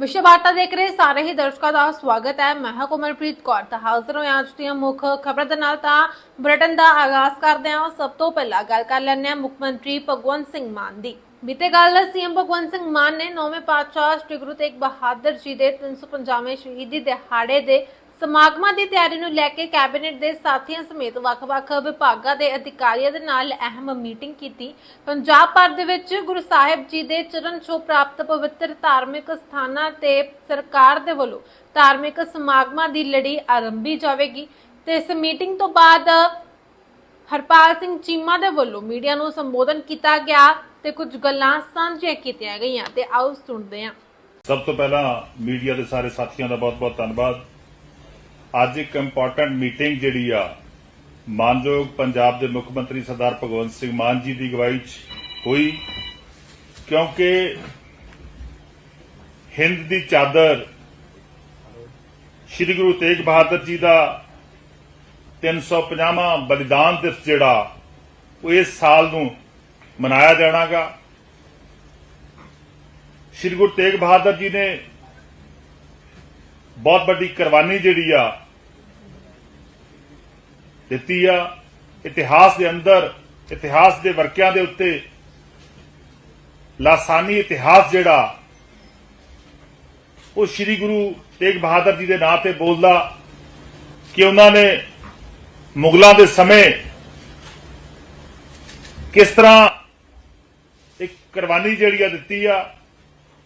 ਵਿਸ਼ਵ ਵਾਰਤਾ ਦੇਖ ਰਹੇ ਸਾਰੇ ਹੀ ਦਰਸ਼ਕਾਂ ਦਾ ਸਵਾਗਤ ਹੈ। ਮੈਂ ਹਾਂ ਕੋਮਲਪ੍ਰੀਤ ਕੌਰ। ਤਾਂ ਹਾਜ਼ਰ ਹਾਂ ਅੱਜ ਦੀਆਂ ਮੁੱਖ ਖਬਰਾਂ ਦੇ ਨਾਲ। ਤਾਂ ਬ੍ਰਿਟਨ ਦਾ ਆਗਾਜ਼ ਕਰਦੇ ਹਾਂ। ਸਭ ਤੋਂ ਪਹਿਲਾਂ ਗੱਲ ਕਰ ਲੈਂਦੇ ਹਾਂ ਮੁੱਖ ਮੰਤਰੀ ਭਗਵੰਤ ਸਿੰਘ ਮਾਨ ਦੀ। ਬੀਤੇ ਕੱਲ ਸੀਐਮ ਭਗਵੰਤ ਸਿੰਘ ਮਾਨ ਨੇ ਨੌਵੇਂ ਪਾਤਸ਼ਾਹ ਸ੍ਰੀ ਗੁਰੂ ਤੇਗ ਬਹਾਦਰ ਜੀ ਦੇ 350ਵੇਂ ਸ਼ਹੀਦੀ ਦਿਹਾੜੇ ਦੇ ਸਮਾਗਮਾਂ ਦੀ ਤਿਆਰੀ ਨੂੰ ਲੈ ਕੇ ਕੈਬਨਿਟ ਦੇ ਸਾਥੀਆਂ ਸਮੇਤ ਵੱਖ-ਵੱਖ ਵਿਭਾਗਾਂ ਦੇ ਅਧਿਕਾਰੀਆਂ ਦੇ ਨਾਲ ਅਹਿਮ ਮੀਟਿੰਗ ਕੀਤੀ। ਪੰਜਾਬ ਭਰ ਦੇ ਵਿੱਚ ਗੁਰੂ ਸਾਹਿਬ ਜੀ ਦੇ ਚਰਨ ਛੋਹ ਪ੍ਰਾਪਤ ਪਵਿੱਤਰ ਧਾਰਮਿਕ ਸਥਾਨਾਂ ਤੇ ਸਰਕਾਰ ਦੇ ਵੱਲੋਂ ਧਾਰਮਿਕ ਸਮਾਗਮਾਂ ਦੀ ਲੜੀ ਆਰੰਭੀ ਜਾਵੇਗੀ। ਤੇ ਇਸ ਮੀਟਿੰਗ ਤੋਂ ਬਾਅਦ ਹਰਪਾਲ ਸਿੰਘ ਚੀਮਾ ਦੇ ਵੱਲੋਂ ਮੀਡੀਆ ਨੂੰ ਸੰਬੋਧਨ ਕੀਤਾ ਗਿਆ ਤੇ ਕੁਝ ਗੱਲਾਂ ਸਾਂਝੀਆਂ ਕੀਤੀਆਂ ਗਈਆਂ। ਤੇ ਆਓ ਸੁਣਦੇ ਹਾਂ। ਸਭ ਤੋਂ ਪਹਿਲਾਂ ਮੀਡੀਆ ਦੇ ਸਾਰੇ ਸਾਥੀਆਂ ਦਾ ਬਹੁਤ-ਬਹੁਤ ਧੰਨਵਾਦ। ਅੱਜ ਇੱਕ ਇੰਪੋਰਟੈਂਟ ਮੀਟਿੰਗ ਜਿਹੜੀ ਆ, ਮਾਨਯੋਗ ਪੰਜਾਬ ਦੇ ਮੁੱਖ ਮੰਤਰੀ ਸਰਦਾਰ ਭਗਵੰਤ ਸਿੰਘ ਮਾਨ ਜੀ ਦੀ ਅਗਵਾਈ 'ਚ ਹੋਈ, ਕਿਉਂਕਿ ਹਿੰਦ ਦੀ ਚਾਦਰ ਸ੍ਰੀ ਗੁਰੂ ਤੇਗ ਬਹਾਦਰ ਜੀ ਦਾ 350ਵਾਂ ਬਲੀਦਾਨ ਦਿਵਸ ਜਿਹੜਾ, ਉਹ ਇਸ ਸਾਲ ਨੂੰ ਮਨਾਇਆ ਜਾਣਾਗਾ। ਸ੍ਰੀ ਗੁਰੂ ਤੇਗ ਬਹਾਦਰ ਜੀ ਨੇ ਬਹੁਤ ਵੱਡੀ ਕੁਰਬਾਨੀ ਜਿਹੜੀ ਆ, ਦਿੱਤੀ ਆ, ਇਤਿਹਾਸ ਦੇ ਅੰਦਰ, ਇਤਿਹਾਸ ਦੇ ਵਰਕਿਆਂ ਦੇ ਉੱਤੇ, ਲਾਸਾਨੀ ਇਤਿਹਾਸ ਜਿਹੜਾ, ਉਹ ਸ੍ਰੀ ਗੁਰੂ ਤੇਗ ਬਹਾਦਰ ਜੀ ਦੇ ਨਾਂ ਤੇ ਬੋਲਦਾ ਕਿ ਉਹਨਾਂ ਨੇ ਮੁਗਲਾਂ ਦੇ ਸਮੇਂ ਕਿਸ ਤਰ੍ਹਾਂ ਇੱਕ ਕੁਰਬਾਨੀ ਜਿਹੜੀ ਆ ਦਿੱਤੀ ਆ,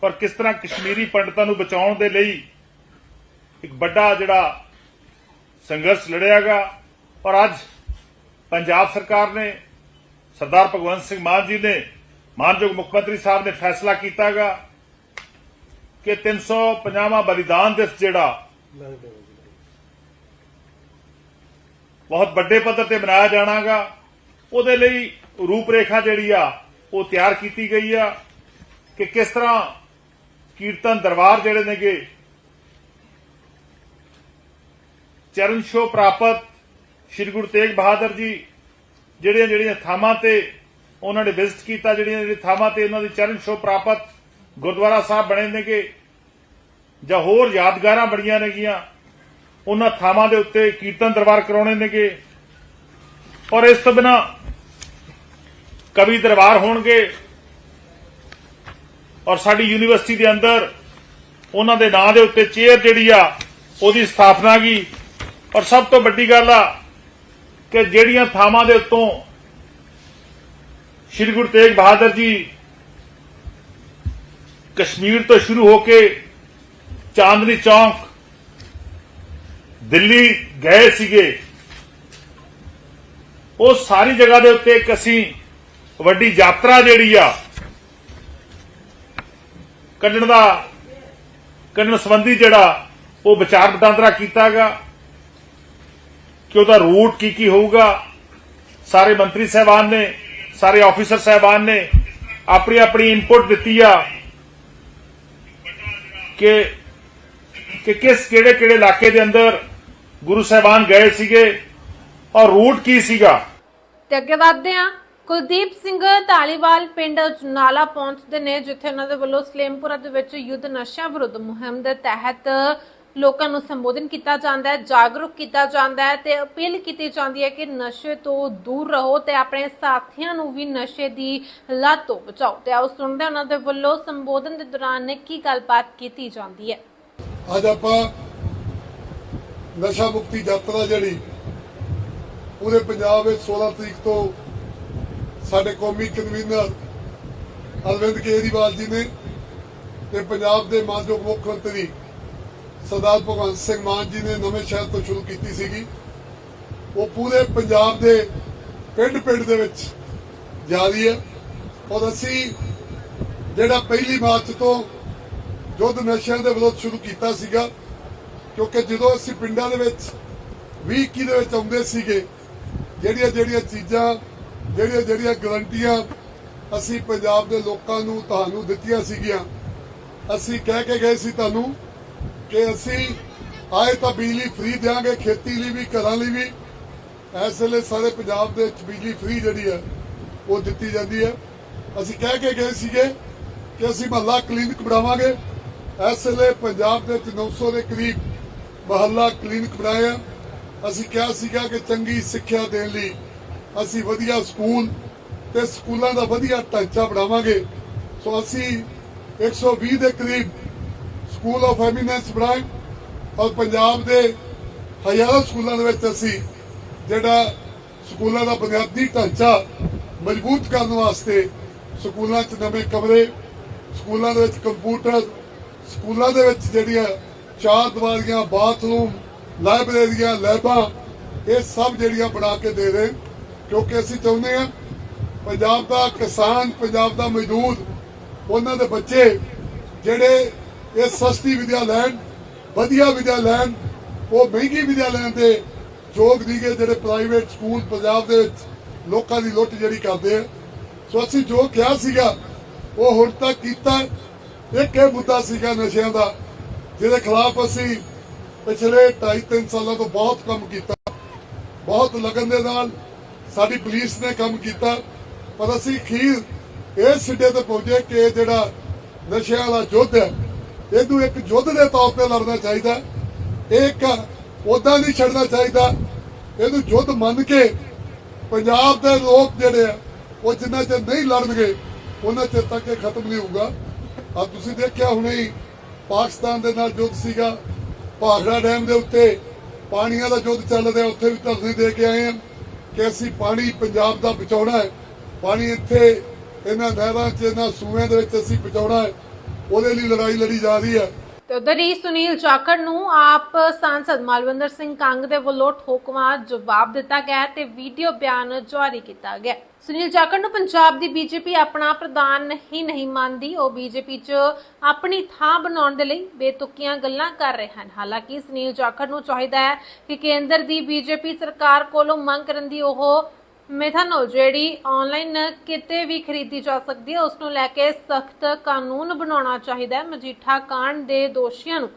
ਪਰ ਕਿਸ ਤਰ੍ਹਾਂ ਕਸ਼ਮੀਰੀ ਪੰਡਤਾਂ ਨੂੰ ਬਚਾਉਣ ਦੇ ਲਈ ਇੱਕ ਵੱਡਾ ਜਿਹੜਾ ਸੰਘਰਸ਼ ਲੜਿਆਗਾ ਔਰ ਅੱਜ ਪੰਜਾਬ ਸਰਕਾਰ ਨੇ ਸਰਦਾਰ ਭਗਵੰਤ ਸਿੰਘ ਮਾਨ ਜੀ ਨੇ, ਮਾਨਯੋਗ ਮੁੱਖ ਮੰਤਰੀ ਸਾਹਿਬ ਨੇ ਫੈਸਲਾ ਕੀਤਾਗਾ ਕਿ 350ਵਾਂ ਬਲੀਦਾਨ ਦਿਵਸ ਜਿਹੜਾ ਬਹੁਤ ਵੱਡੇ ਪੱਧਰ ਤੇ ਮਨਾਇਆ ਜਾਣਾਗਾ। ਉਹਦੇ ਲਈ ਰੂਪਰੇਖਾ ਜਿਹੜੀ ਆ, ਉਹ ਤਿਆਰ ਕੀਤੀ ਗਈ ਆ ਕਿ ਕਿਸ ਤਰ੍ਹਾਂ ਕੀਰਤਨ ਦਰਬਾਰ ਜਿਹੜੇ ਨੇਗੇ ਚਰਨ ਛੋਹ ਪ੍ਰਾਪਤ ਸ੍ਰੀ ਗੁਰੂ ਤੇਗ ਬਹਾਦਰ ਜੀ ਜਿਹੜੀਆਂ ਜਿਹੜੀਆਂ ਥਾਵਾਂ ਤੇ ਉਹਨਾਂ ਨੇ ਵਿਜ਼ਿਟ ਕੀਤਾ, ਜਿਹੜੀਆਂ ਜਿਹੜੀਆਂ ਥਾਵਾਂ ਤੇ ਉਹਨਾਂ ਦੀ ਚਰਨ ਛੋਹ ਪ੍ਰਾਪਤ ਗੁਰਦੁਆਰਾ ਸਾਹਿਬ ਬਣੇ ਨੇਗੇ ਜਾਂ ਹੋਰ ਯਾਦਗਾਰਾਂ ਬਣੀਆਂ ਨੇਗੀਆਂ ਉਹਨਾਂ ਥਾਵਾਂ ਦੇ ਉੱਤੇ ਕੀਰਤਨ ਦਰਬਾਰ ਕਰਾਉਣੇ ਨੇਗੇ ਔਰ ਇਸ ਤੋਂ ਬਿਨਾ ਕਵੀ ਦਰਬਾਰ ਹੋਣਗੇ ਔਰ ਸਾਡੀ ਯੂਨੀਵਰਸਿਟੀ ਦੇ ਅੰਦਰ ਉਹਨਾਂ ਦੇ ਨਾਂ ਦੇ ਉੱਤੇ ਚੇਅਰ ਜਿਹੜੀ ਆ, ਉਹਦੀ ਸਥਾਪਨਾ ਕੀ ਔਰ ਸਭ ਤੋਂ ਵੱਡੀ ਗੱਲ ਆ ਕਿ ਜਿਹੜੀਆਂ ਥਾਵਾਂ ਦੇ ਉੱਤੋਂ ਸ੍ਰੀ ਗੁਰੂ ਤੇਗ ਬਹਾਦਰ ਜੀ ਕਸ਼ਮੀਰ ਤੋਂ ਸ਼ੁਰੂ ਹੋ ਕੇ ਚਾਂਦਨੀ ਚੌਂਕ, ਦਿੱਲੀ ਗਏ ਸੀਗੇ, ਉਹ ਸਾਰੀ ਜਗ੍ਹਾ ਦੇ ਉੱਤੇ ਇੱਕ ਅਸੀਂ ਵੱਡੀ ਯਾਤਰਾ ਜਿਹੜੀ ਆ, ਕੱਢਣ ਦਾ, ਕੱਢਣ ਸੰਬੰਧੀ ਜਿਹੜਾ ਉਹ ਵਿਚਾਰ ਵਟਾਂਦਰਾ ਕੀਤਾਗਾ ਕਿ ਉਹਦਾ ਰੂਟ ਕੀ ਕੀ ਹੋਊਗਾ। ਸਾਰੇ ਮੰਤਰੀ ਸਹਿਬਾਨ ਨੇ, ਸਾਰੇ ਆਫੀਸਰ ਸਹਿਬਾਨ ਨੇ ਆਪਣੀ ਆਪਣੀ ਇਨਪੁਟ ਦਿੱਤੀ ਆ ਕਿ ਕਿ ਕਿਸ ਕਿਹੜੇ ਕਿਹੜੇ ਇਲਾਕੇ ਦੇ ਅੰਦਰ ਗੁਰੂ ਸਾਹਿਬਾਨ ਗਏ ਸੀਗੇ ਔਰ ਰੂਟ ਕੀ ਸੀਗਾ। ਤੇ ਅੱਗੇ ਵਧਦੇ ਆ ਕੁਲਦੀਪ ਸਿੰਘ ਧਾਲੀਵਾਲ ਪਿੰਡ ਨਾਲਾ ਪਹੁੰਚਦੇ ਨੇ, ਜਿੱਥੇ ਉਹਨਾਂ ਦੇ ਵੱਲੋਂ ਸਲੇਮਪੁਰਾ ਦੇ ਵਿੱਚ ਯੁੱਧ ਨਸ਼ਿਆਂ ਵਿਰੁੱਧ ਮੁਹਿੰਮ ਦੇ ਤਹਿਤ ਲੋਕਾਂ ਨੂੰ ਸੰਬੋਧਨ ਕੀਤਾ ਜਾਂਦਾ ਹੈ, ਜਾਗਰੂਕ ਕੀਤਾ ਜਾਂਦਾ ਹੈ ਤੇ ਅਪੀਲ ਕੀਤੀ ਜਾਂਦੀ ਹੈ ਕਿ ਨਸ਼ੇ ਤੋਂ ਦੂਰ ਰਹੋ ਤੇ ਆਪਣੇ ਸਾਥੀਆਂ ਨੂੰ ਵੀ ਨਸ਼ੇ ਦੀ ਲਤ ਤੋਂ ਬਚਾਓ। ਤੇ ਆਓ ਸੁਣਦੇ ਉਹਨਾਂ ਦੇ ਵੱਲੋਂ ਸੰਬੋਧਨ ਦੇ ਦੌਰਾਨ ਕੀ ਗੱਲਬਾਤ ਕੀਤੀ ਜਾਂਦੀ ਹੈ। ਅੱਜ ਆਪਾਂ ਨਸ਼ਾ ਮੁਕਤੀ ਯਾਤਰਾ ਜਿਹੜੀ ਪੂਰੇ ਪੰਜਾਬ ਵਿੱਚ 16 ਤਰੀਕ ਤੋਂ ਸਾਡੇ ਕੌਮੀ ਕਨਵੀਨਰ ਅਰਵਿੰਦ ਕੇਜਰੀਵਾਲ ਜੀ ਨੇ ਤੇ ਪੰਜਾਬ ਦੇ ਮਾਨਯੋਗ ਮੁੱਖ ਮੰਤਰੀ ਸਰਦਾਰ ਭਗਵੰਤ ਸਿੰਘ ਮਾਨ ਜੀ ਨੇ ਨਵੇਂ ਸ਼ਹਿਰ ਤੋਂ ਸ਼ੁਰੂ ਕੀਤੀ ਸੀਗੀ। ਉਹ ਪੂਰੇ ਪੰਜਾਬ ਦੇ ਪਿੰਡ ਪਿੰਡ ਦੇ ਵਿੱਚ ਜਾ ਰਹੀ ਹੈ। ਔਰ ਅਸੀਂ ਜਿਹੜਾ ਪਹਿਲੀ ਮਾਰਚ ਤੋਂ ਯੁੱਧ ਨਸ਼ਿਆਂ ਦੇ ਵਿਰੁੱਧ ਸ਼ੁਰੂ ਕੀਤਾ ਸੀਗਾ, ਕਿਉਂਕਿ ਜਦੋਂ ਅਸੀਂ ਪਿੰਡਾਂ ਦੇ ਵਿੱਚ 20 21 ਦੇ ਵਿੱਚ ਆਉਂਦੇ ਸੀਗੇ, ਜਿਹੜੀਆਂ ਜਿਹੜੀਆਂ ਚੀਜ਼ਾਂ, ਜਿਹੜੀਆਂ ਜਿਹੜੀਆਂ ਗਰੰਟੀਆਂ ਅਸੀਂ ਪੰਜਾਬ ਦੇ ਲੋਕਾਂ ਨੂੰ, ਤੁਹਾਨੂੰ ਦਿੱਤੀਆਂ ਸੀਗੀਆਂ, ਅਸੀਂ ਕਹਿ ਕੇ ਗਏ ਸੀ ਤੁਹਾਨੂੰ ਕਿ ਅਸੀਂ ਆਏ ਤਾਂ ਬਿਜਲੀ ਫ੍ਰੀ ਦੇਵਾਂਗੇ ਖੇਤੀ ਲਈ ਵੀ, ਘਰਾਂ ਲਈ ਵੀ। ਇਸ ਵੇਲੇ ਸਾਰੇ ਪੰਜਾਬ ਦੇ ਵਿੱਚ ਬਿਜਲੀ ਫ੍ਰੀ ਜਿਹੜੀ ਹੈ, ਉਹ ਦਿੱਤੀ ਜਾਂਦੀ ਹੈ। ਅਸੀਂ ਕਹਿ ਕੇ ਗਏ ਸੀਗੇ ਕਿ ਅਸੀਂ ਮਹੱਲਾ ਕਲੀਨਿਕ ਬਣਾਵਾਂਗੇ। ਇਸ ਵੇਲੇ ਪੰਜਾਬ ਦੇ ਵਿੱਚ 900 ਦੇ ਕਰੀਬ ਮਹੱਲਾ ਕਲੀਨਿਕ ਬਣਾਏ ਆ। ਅਸੀਂ ਕਿਹਾ ਸੀਗਾ ਕਿ ਚੰਗੀ ਸਿੱਖਿਆ ਦੇਣ ਲਈ ਅਸੀਂ ਵਧੀਆ ਸਕੂਲ ਤੇ ਸਕੂਲਾਂ ਦਾ ਵਧੀਆ ਢਾਂਚਾ ਬਣਾਵਾਂਗੇ। ਸੋ ਅਸੀਂ 120 ਦੇ ਕਰੀਬ ਸਕੂਲ ਆਫ ਐਮੀਨੈਂਸ ਬਣਾਏ ਔਰ ਪੰਜਾਬ ਦੇ ਹਜ਼ਾਰਾਂ ਸਕੂਲਾਂ ਦੇ ਵਿੱਚ ਅਸੀਂ ਜਿਹੜਾ ਸਕੂਲਾਂ ਦਾ ਬੁਨਿਆਦੀ ਢਾਂਚਾ ਮਜ਼ਬੂਤ ਕਰਨ ਵਾਸਤੇ ਸਕੂਲਾਂ 'ਚ ਨਵੇਂ ਕਮਰੇ, ਸਕੂਲਾਂ ਦੇ ਵਿੱਚ ਕੰਪਿਊਟਰ, ਸਕੂਲਾਂ ਦੇ ਵਿੱਚ ਜਿਹੜੀਆਂ ਚਾਰ ਦੀਵਾਰੀਆਂ, ਬਾਥਰੂਮ ਲਾਇਬ੍ਰੇਰੀਆਂ ਲੈਬਾਂ, ਇਹ ਸਭ ਜਿਹੜੀਆਂ ਬਣਾ ਕੇ ਦੇ ਰਹੇ ਕਿਉਂਕਿ ਅਸੀਂ ਚਾਹੁੰਦੇ ਹਾਂ ਪੰਜਾਬ ਦਾ ਕਿਸਾਨ, ਪੰਜਾਬ ਦਾ ਮਜ਼ਦੂਰ, ਉਹਨਾਂ ਦੇ ਬੱਚੇ ਜਿਹੜੇ ਇਹ ਸਸਤੀ ਵਿਦਿਆ ਲੈਣ, ਵਧੀਆ ਵਿਦਿਆ ਲੈਣ, ਉਹ ਮਹਿੰਗੀ ਵਿਦਿਆ ਲੈਣ ਦੇ ਯੋਗ ਦੀਗੇ ਜਿਹੜੇ ਪ੍ਰਾਈਵੇਟ ਸਕੂਲ ਪੰਜਾਬ ਦੇ ਵਿੱਚ ਲੋਕਾਂ ਦੀ ਲੁੱਟ ਜਿਹੜੀ ਕਰਦੇ ਆ। ਸੋ ਅਸੀਂ ਜੋ ਕਿਹਾ ਸੀਗਾ, ਉਹ ਹੁਣ ਤੱਕ ਕੀਤਾ। ਇੱਕ ਇਹ ਮੁੱਦਾ ਸੀਗਾ ਨਸ਼ਿਆਂ ਦਾ, ਜਿਹਦੇ ਖਿਲਾਫ ਅਸੀਂ ਪਿਛਲੇ 2.5 ਸਾਲਾਂ ਤੋਂ ਬਹੁਤ ਕੰਮ ਕੀਤਾ। ਬਹੁਤ ਲਗਨ ਦੇ ਨਾਲ ਸਾਡੀ ਪੁਲਿਸ ਨੇ ਕੰਮ ਕੀਤਾ। ਪਰ ਅਸੀਂ ਖੀਰ ਇਸ ਸਿੱਟੇ ਤੇ ਪਹੁੰਚੇ ਕਿ ਇਹ ਜਿਹੜਾ ਨਸ਼ਿਆਂ ਦਾ ਯੁੱਧ ਹੈ ਇਹਨੂੰ ਇੱਕ ਯੁੱਧ ਦੇ ਤੌਰ ਤੇ ਲੜਨਾ ਚਾਹੀਦਾ ਇਹ ਇੱਕ ਉਦਾਂ ਨਹੀਂ ਛੱਡਣਾ ਚਾਹੀਦਾ। ਇਹਨੂੰ ਯੁੱਧ ਮੰਨ ਕੇ ਪੰਜਾਬ ਦੇ ਲੋਕ ਜਿਹੜੇ ਆ, ਉਹ ਜਿੰਨਾ ਚਿਰ ਨਹੀਂ ਲੜਨਗੇ, ਉਹਨਾਂ ਚਿਰ ਤੱਕ ਇਹ ਖਤਮ ਨਹੀਂ ਹੋਊਗਾ। ਆ ਤੁਸੀਂ ਦੇਖਿਆ ਹੁਣੇ ਹੀ, ਪਾਕਿਸਤਾਨ ਦੇ ਨਾਲ ਯੁੱਧ ਸੀਗਾ। ਭਾਖੜਾ ਡੈਮ ਦੇ ਉੱਤੇ ਪਾਣੀਆਂ ਦਾ ਯੁੱਧ ਚੱਲ ਰਿਹਾ, ਉੱਥੇ ਵੀ ਧਰਨੇ ਦੇ ਕੇ ਆਏ ਹਾਂ ਕਿ ਅਸੀਂ ਪਾਣੀ ਪੰਜਾਬ ਦਾ ਬਚਾਉਣਾ ਹੈ। ਪਾਣੀ ਇੱਥੇ, ਇਹਨਾਂ ਨਹਿਰਾਂ 'ਚ, ਇਹਨਾਂ ਸੂਇਆਂ ਦੇ ਵਿੱਚ ਅਸੀਂ ਬਚਾਉਣਾ ਹੈ। ਉਹਦੇ ਲਈ ਲੜਾਈ ਲੜੀ ਜਾ ਰਹੀ ਹੈ। ਤੇ ਉਧਰ ਹੀ ਸੁਨੀਲ ਜਾਖੜ ਨੂੰ ਆਪ ਸਾਂਸਦ ਮਾਲਵਿੰਦਰ ਸਿੰਘ ਕੰਗ ਦੇ ਵੱਲੋਂ ਠੋਕਵਾਂ ਜਵਾਬ ਦਿੱਤਾ ਗਿਆ ਤੇ ਵੀਡੀਓ ਬਿਆਨ ਜਾਰੀ ਕੀਤਾ ਗਿਆ ਸੁਨੀਲ ਜਾਖੜ ਨੂੰ ਪੰਜਾਬ ਦੀ ਬੀਜੇਪੀ ਆਪਣਾ ਪ੍ਰਧਾਨ ਹੀ ਨਹੀਂ ਮੰਨਦੀ। ਉਹ ਬੀਜੇਪੀ 'ਚ ਆਪਣੀ ਥਾਂ ਬਣਾਉਣ ਦੇ ਲਈ ਬੇਤੁਕੀਆਂ ਗੱਲਾਂ ਕਰ ਰਹੇ ਹਨ। ਹਾਲਾਂਕਿ ਸੁਨੀਲ ਜਾਖੜ ਨੂੰ ਚਾਹੀਦਾ ਹੈ ਕਿ ਕੇਂਦਰ ਦੀ ਬੀਜੇਪੀ ਸਰਕਾਰ ਕੋਲੋਂ ਮੰਗ ਕਰਨ ਦੀ ਉਹ ਮੈਥਨੋਲ ਜਿਹੜੀ ਆਨਲਾਈਨ ਕਿਤੇ ਵੀ ਖਰੀਦੀ ਜਾ ਸਕਦੀ ਹੈ। ਉਸ ਨੂੰ ਲੈ ਕੇ ਸਖਤ ਕਾਨੂੰਨ ਬਣਾਉਣਾ ਚਾਹੀਦਾ ਹੈ। ਮਜੀਠਾ ਕਾਂਡ ਦੇ ਦੋਸ਼ੀਆਂ ਨੂੰ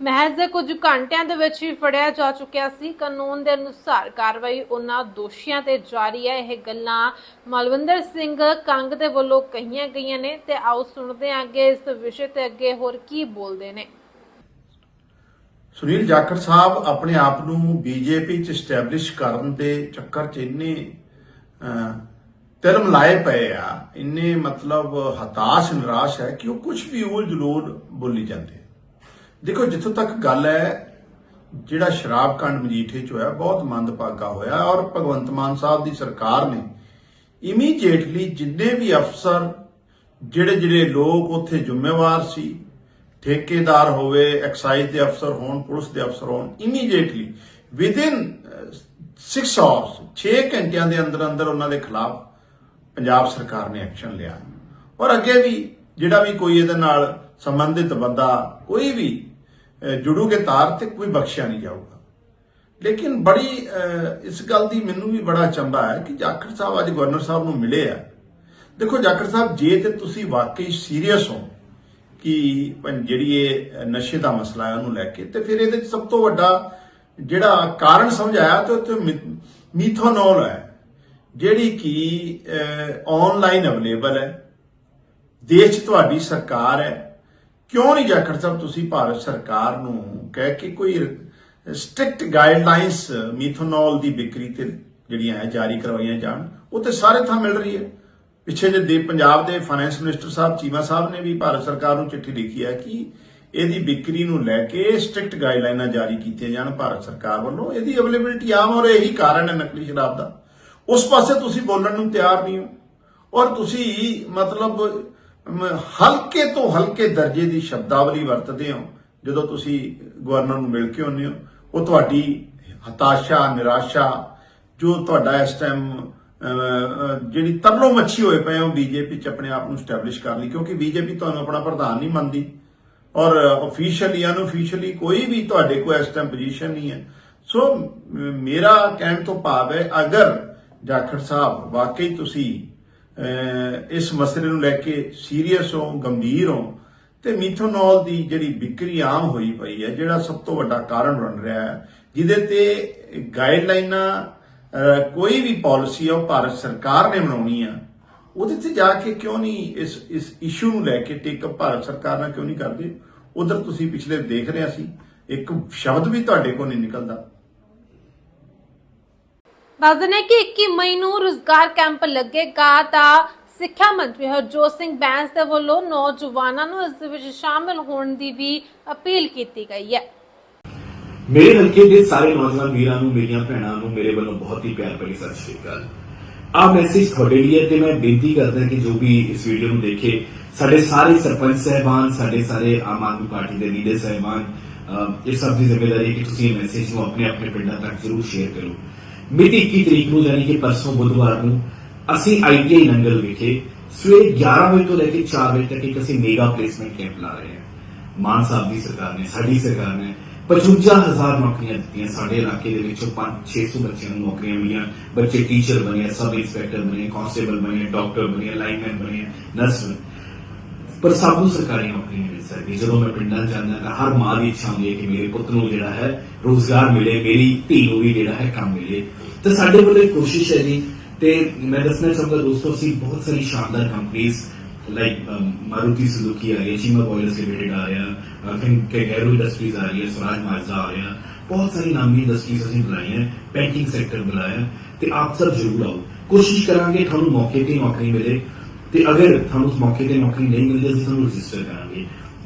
ਮਹਿਜ਼ ਕੁਝ ਘੰਟਿਆਂ ਦੇ ਵਿੱਚ ਹੀ ਫੜਿਆ ਜਾ ਚੁੱਕਿਆ ਸੀ। ਕਾਨੂੰਨ ਦੇ ਅਨੁਸਾਰ ਕਾਰਵਾਈ ਉਹਨਾਂ ਦੋਸ਼ੀਆਂ ਤੇ ਜਾਰੀ ਹੈ। ਇਹ ਗੱਲਾਂ ਮਲਵਿੰਦਰ ਸਿੰਘ ਕੰਗ ਦੇ ਵੱਲੋਂ ਕਹੀਆਂ ਗਈਆਂ ਨੇ ਤੇ ਆਓ ਸੁਣਦੇ ਹਾਂ ਅੱਗੇ ਇਸ ਵਿਸ਼ੇ ਤੇ ਅੱਗੇ ਹੋਰ ਕੀ ਬੋਲਦੇ ਨੇ। ਸੁਨੀਲ ਜਾਖੜ ਸਾਹਿਬ, ਆਪਣੇ ਆਪ ਨੂੰ ਬੀਜੇਪੀ ਚ ਸਟੈਬਲਿਸ਼ ਕਰਨ ਦੇ ਚੱਕਰ ਚ ਇੰਨੇ ਅਹ, ਤਿਲਮ ਲਾਏ ਪਏ ਆ। ਇੰਨੇ ਮਤਲਬ ਹਤਾਸ਼ ਨਿਰਾਸ਼ ਹੈ ਕਿ ਉਹ ਕੁਝ ਵੀ ਉਲ ਜਲੂਲ ਬੋਲੀ ਜਾਂਦੇ ਦੇਖੋ ਜਿੱਥੋਂ ਤੱਕ ਗੱਲ ਹੈ ਜਿਹੜਾ ਸ਼ਰਾਬ ਕਾਂਡ ਮਜੀਠੇ ਚ ਹੋਇਆ ਬਹੁਤ ਮੰਦਭਾਗਾ ਹੋਇਆ ਔਰ ਭਗਵੰਤ ਮਾਨ ਸਾਹਿਬ ਦੀ ਸਰਕਾਰ ਨੇ ਇਮੀਡੀਏਟਲੀ ਜਿੰਨੇ ਵੀ ਅਫਸਰ ਜਿਹੜੇ ਜਿਹੜੇ ਲੋਕ ਉੱਥੇ ਜ਼ਿੰਮੇਵਾਰ ਸੀ ਠੇਕੇਦਾਰ ਹੋਵੇ ਐਕਸਾਈਜ਼ ਦੇ ਅਫਸਰ ਹੋਣ ਪੁਲਿਸ ਦੇ ਅਫਸਰ ਹੋਣ ਇਮੀਡੀਏਟਲੀ ਵਿਦਿਨ 6 ਆਵਰਸ 6 ਘੰਟਿਆਂ ਦੇ ਅੰਦਰ ਅੰਦਰ ਉਹਨਾਂ ਦੇ ਖਿਲਾਫ ਪੰਜਾਬ ਸਰਕਾਰ ਨੇ ਐਕਸ਼ਨ ਲਿਆ। ਔਰ ਅੱਗੇ ਵੀ ਜਿਹੜਾ ਵੀ ਕੋਈ ਇਹਦੇ ਨਾਲ ਸੰਬੰਧਿਤ ਬੰਦਾ, ਕੋਈ ਵੀ ਜੁੜੂਗੇ ਤਾਰ ਤੇ ਕੋਈ ਬਖਸ਼ਿਆ ਨਹੀਂ ਜਾਊਗਾ। ਲੇਕਿਨ ਬੜੀ ਇਸ ਗੱਲ ਦੀ ਮੈਨੂੰ ਵੀ ਬੜਾ ਚੰਬਾ ਹੈ ਕਿ ਜਾਖੜ ਸਾਹਿਬ ਅੱਜ ਗਵਰਨਰ ਸਾਹਿਬ ਨੂੰ ਮਿਲੇ ਆ। ਦੇਖੋ ਜਾਖੜ ਸਾਹਿਬ, ਜੇ ਤੇ ਤੁਸੀਂ ਵਾਕਈ ਸੀਰੀਅਸ ਹੋ ਕਿ ਜਿਹੜੀ ਇਹ ਨਸ਼ੇ ਦਾ ਮਸਲਾ ਹੈ ਉਹਨੂੰ ਲੈ ਕੇ, ਤੇ ਫਿਰ ਇਹਦੇ 'ਚ ਸਭ ਤੋਂ ਵੱਡਾ ਜਿਹੜਾ ਕਾਰਨ ਸਮਝਾਇਆ ਤੇ ਉੱਥੇ ਮੀ- ਮੀਥੋਨੋਲ ਹੈ, ਜਿਹੜੀ ਕਿ ਆਨਲਾਈਨ ਅਵੇਲੇਬਲ ਹੈ, ਦੇਸ਼ ਤੁਹਾਡੀ ਸਰਕਾਰ ਹੈ। ਕਿਉਂ ਨਹੀਂ ਜਾਖੜ ਸਾਹਿਬ ਤੁਸੀਂ ਭਾਰਤ ਸਰਕਾਰ ਨੂੰ ਕਹਿ ਕੇ ਕੋਈ ਸਟ੍ਰਿਕਟ ਗਾਈਡਲਾਈਨਸ ਮੀਥੋਨੋਲ ਦੀ ਵਿਕਰੀ ਤੇ ਜਿਹੜੀਆਂ ਹੈ ਜਾਰੀ ਕਰਵਾਈਆਂ ਜਾਣ, ਉਹ ਤੇ ਸਾਰੇ ਥਾਂ ਮਿਲ ਰਹੀ ਹੈ। ਪਿੱਛੇ ਜੇ ਦੇ ਪੰਜਾਬ ਦੇ ਫਾਈਨੈਂਸ ਮਿਨਿਸਟਰ ਸਾਹਿਬ ਚੀਮਾ ਸਾਹਿਬ ਨੇ ਵੀ ਭਾਰਤ ਸਰਕਾਰ ਨੂੰ ਚਿੱਠੀ ਲਿਖੀ ਹੈ ਕਿ ਇਹਦੀ ਵਿਕਰੀ ਨੂੰ ਲੈ ਕੇ ਸਟ੍ਰਿਕਟ ਗਾਈਡਲਾਈਨਾਂ ਜਾਰੀ ਕੀਤੀਆਂ ਜਾਣ ਭਾਰਤ ਸਰਕਾਰ ਵੱਲੋਂ। ਇਹਦੀ ਅਵੇਲੇਬਿਲਟੀ ਆਮ ਔਰ ਇਹੀ ਕਾਰਨ ਹੈ ਨਕਲੀ ਸ਼ਰਾਬ ਦਾ। ਉਸ ਪਾਸੇ ਤੁਸੀਂ ਬੋਲਣ ਨੂੰ ਤਿਆਰ ਨਹੀਂ ਹੋ। ਔਰ ਤੁਸੀਂ ਮਤਲਬ ਹਲਕੇ ਤੋਂ ਹਲਕੇ ਦਰਜੇ ਦੀ ਸ਼ਬਦਾਵਲੀ ਵਰਤਦੇ ਹੋ। ਜਦੋਂ ਤੁਸੀਂ ਗਵਰਨਰ ਨੂੰ ਮਿਲ ਕੇ ਆਉਂਦੇ ਹੋ, ਉਹ ਤੁਹਾਡੀ ਹਤਾਸ਼ਾ, ਨਿਰਾਸ਼ਾ, ਜੋ ਤੁਹਾਡਾ ਇਸ ਟਾਈਮ ਜਿਹੜੀ ਤਰਲੋ ਮੱਛੀ ਹੋਏ ਪਏ ਹੋ, ਬੀਜੇਪੀ ਚ ਆਪਣੇ ਆਪ ਨੂੰ ਸਟੈਬਲਿਸ਼ ਕਰ ਲਈ। ਕਿਉਂਕਿ ਬੀਜੇਪੀ ਤੁਹਾਨੂੰ ਆਪਣਾ ਪ੍ਰਧਾਨ ਨਹੀਂ ਮੰਨਦੀ। ਔਰ ਅਫੀਸ਼ੀਅਲੀ ਅਨਅਫੀਸ਼ੀਅਲੀ ਕੋਈ ਵੀ ਤੁਹਾਡੇ ਕੋਲ ਇਸ ਟਾਈਮ ਪੋਜੀਸ਼ਨ ਨਹੀਂ ਹੈ। ਸੋ ਮੇਰਾ ਕਹਿਣ ਤੋਂ ਭਾਵ ਹੈ, ਅਗਰ ਜਾਖੜ ਸਾਹਿਬ ਵਾਕਈ ਤੁਸੀਂ ਇਸ ਮਸਲੇ ਨੂੰ ਲੈ ਕੇ ਸੀਰੀਅਸ ਹੋ, ਗੰਭੀਰ ਹੋ, ਤੇ ਮੀਥੋਨੋਲ ਦੀ ਜਿਹੜੀ ਵਿਕਰੀ ਆਮ ਹੋਈ ਪਈ ਹੈ, ਜਿਹੜਾ ਸਭ ਤੋਂ ਵੱਡਾ ਕਾਰਨ ਬਣ ਰਿਹਾ ਹੈ, ਜਿਹਦੇ ਤੇ ਗਾਈਡਲਾਈਨਾਂ ਕੋਈ ਵੀ ਪਾਲਿਸੀ ਆ ਉਹ ਭਾਰਤ ਸਰਕਾਰ ਨੇ ਬਣਾਉਣੀ ਆ ਉਹਦੇ ਤੇ ਜਾ ਕੇ ਕਿਉਂ ਨਹੀਂ ਇਸ ਇਸ ਇਸ਼ੂ ਨੂੰ ਲੈ ਕੇ ਟੇਕ ਅਪ ਭਾਰਤ ਸਰਕਾਰ ਨਾਲ ਕਿਉਂ ਨਹੀਂ ਕਰਦੇ? ਉਧਰ ਤੁਸੀਂ ਪਿਛਲੇ ਦੇਖ ਰਿਹਾ ਸੀ ਇੱਕ ਸ਼ਬਦ ਵੀ ਤੁਹਾਡੇ ਕੋਲ ਨਹੀਂ ਨਿਕਲਦਾ। ਦੱਸ ਦਿੰਦੇ ਹਾਂ ਕਿ 21 ਮਈ ਨੂੰ ਰੋਜ਼ਗਾਰ ਕੈਂਪ ਲੱਗੇਗਾ ਤਾਂ ਸਿੱਖਿਆ ਮੰਤਰੀ ਹਰਜੋਤ ਸਿੰਘ ਬੈਂਸ ਦੇ ਵੱਲੋਂ ਨੌਜਵਾਨਾਂ ਨੂੰ ਇਸ ਵਿੱਚ ਸ਼ਾਮਲ ਹੋਣ ਦੀ ਵੀ ਅਪੀਲ ਕੀਤੀ ਗਈ ਹੈ। ਮੇਰੇ ਹਲਕੇ ਦੇ ਸਾਰੇ ਨੌਜਵਾਨ ਵੀਰਾਂ ਨੂੰ ਮੇਰੀਆਂ ਭੈਣਾਂ ਨੂੰ ਮੇਰੇ ਵੱਲੋਂ ਬਹੁਤ ਹੀ ਪਿਆਰ ਭਰੀ ਸਤਿ ਸ਼੍ਰੀ ਅਕਾਲ। ਆ ਮੈਸੇਜ ਤੁਹਾਡੇ ਲਈ ਹੈ ਤੇ ਮੈਂ ਬੇਨਤੀ ਕਰਦਾ ਕਿ ਜੋ ਵੀ ਇਸ ਵੀਡੀਓ ਨੂੰ ਦੇਖੇ, ਸਾਡੇ ਸਾਰੇ ਸਰਪੰਚ ਸਹਿਬਾਨ, ਸਾਡੇ ਸਾਰੇ ਆਮ ਆਦਮੀ ਪਾਰਟੀ ਦੇ ਲੀਡਰ ਸਹਿਬਾਨ ਇਹ ਸਭ ਦੀ ਜ਼ਿੰਮੇਵਾਰੀ ਹੈ ਕਿ ਤੁਸੀਂ ਇਹ ਮੈਸੇਜ ਨੂੰ ਆਪਣੇ ਆਪਣੇ ਪਿੰਡਾਂ ਤੱਕ ਜ਼ਰੂਰ ਸ਼ੇਅਰ ਕਰੋ। ਮਿਤੀ 21 ਤਰੀਕ ਨੂੰ ਯਾਨੀ ਕਿ ਪਰਸੋਂ ਬੁੱਧਵਾਰ ਨੂੰ ਅਸੀਂ ਆਈਟੀਆਈ ਨੰਗਲ ਵਿਖੇ ਸਵੇਰੇ 11 ਵਜੇ ਤੋਂ ਲੈ ਕੇ 4 ਵਜੇ ਤੱਕ ਇੱਕ ਅਸੀਂ ਮੇਗਾ ਪਲੇਸਮੈਂਟ ਕੈਂਪ ਲਾ ਰਹੇ ਹਾਂ। ਮਾਨ ਸਾਹਿਬ ਦੀ ਸਰਕਾਰ ਨੇ, ਸਾਡੀ ਸਰਕਾਰ ਨੇ 55000 ਨੌਕਰੀਆਂ ਦਿੱਤੀਆਂ ਸਾਡੇ ਇਲਾਕੇ ਦੇ ਵਿੱਚੋਂ 5-600 ਬੱਚਿਆਂ ਨੂੰ ਨੌਕਰੀਆਂ ਮਿਲੀਆਂ। ਬੱਚੇ ਟੀਚਰ ਬਣੇ, ਸਬ ਇੰਸਪੈਕਟਰ ਬਣੇ ਕਾਂਸਟੇਬਲ ਬਣੇ ਡਾਕਟਰ ਬਣੇ ਲਾਈਨਮੈਨ ਬਣੇ ਨਰਸ ਬਣੇ। ਪਰ ਸਭ ਨੂੰ ਸਰਕਾਰੀ ਨੌਕਰੀਆਂ ਮਿਲ ਸਕਦੀ ਜਦੋਂ ਮੈਂ ਪਿੰਡਾਂ 'ਚ ਜਾਂਦਾ ਤਾਂ ਹਰ ਮਾਂ ਦੀ ਇੱਛਾ ਹੁੰਦੀ ਹੈ ਕਿ ਮੇਰੇ ਪੁੱਤ ਨੂੰ ਜਿਹੜਾ ਹੈ ਰੋਜ਼ਗਾਰ ਮਿਲੇ, ਮੇਰੀ ਧੀ ਨੂੰ ਵੀ ਜਿਹੜਾ ਹੈ ਕੰਮ ਮਿਲੇ। ਤੇ ਸਾਡੇ ਵੱਲੋਂ ਕੋਸ਼ਿਸ਼ ਹੈ ਜੀ। ਤੇ ਮੈਂ ਦੱਸਣਾ ਚਾਹੁੰਦਾ ਦੋਸਤੋ, ਅਸੀਂ ਬਹੁਤ ਸਾਰੀ ਸ਼ਾਨਦਾਰ ਕੰਪਨੀਆਂ ਲਾਈਕ ਮਾਰੂਤੀ ਸੁਜ਼ੂਕੀ ਆ ਰਹੀ ਹੈ ਚੀਮਾ ਬੋਇਲਰਸ ਲਿਮਿਟਡ ਆ ਰਿਹਾ ਫਿਰ ਕੈਗੈਰੋ ਇੰਡਸਟਰੀਜ਼ ਆ ਰਹੀ ਹੈ ਸਵਰਾਜ ਮਾਜ਼ਦਾ ਆ ਰਿਹਾ ਬਹੁਤ ਸਾਰੀ ਨਾਮੀ ਇੰਡਸਟਰੀਜ਼ ਅਸੀਂ ਬੁਲਾਈਆਂ ਬੈਂਕਿੰਗ ਸੈਕਟਰ ਬੁਲਾਇਆ ਤੇ ਆਪ ਸਭ ਜ਼ਰੂਰ ਆਓ ਕੋਸ਼ਿਸ਼ ਕਰਾਂਗੇ ਤੁਹਾਨੂੰ ਮੌਕੇ ਤੇ ਨੌਕਰੀ ਮਿਲੇ ਤੇ ਅਗਰ ਤੁਹਾਨੂੰ ਉਸ ਮੌਕੇ ਤੇ ਨੌਕਰੀ ਨਹੀਂ ਮਿਲਦੀ ਅਸੀਂ ਤੁਹਾਨੂੰ ਰਜਿਸਟਰ ਕਰਾਂਗੇ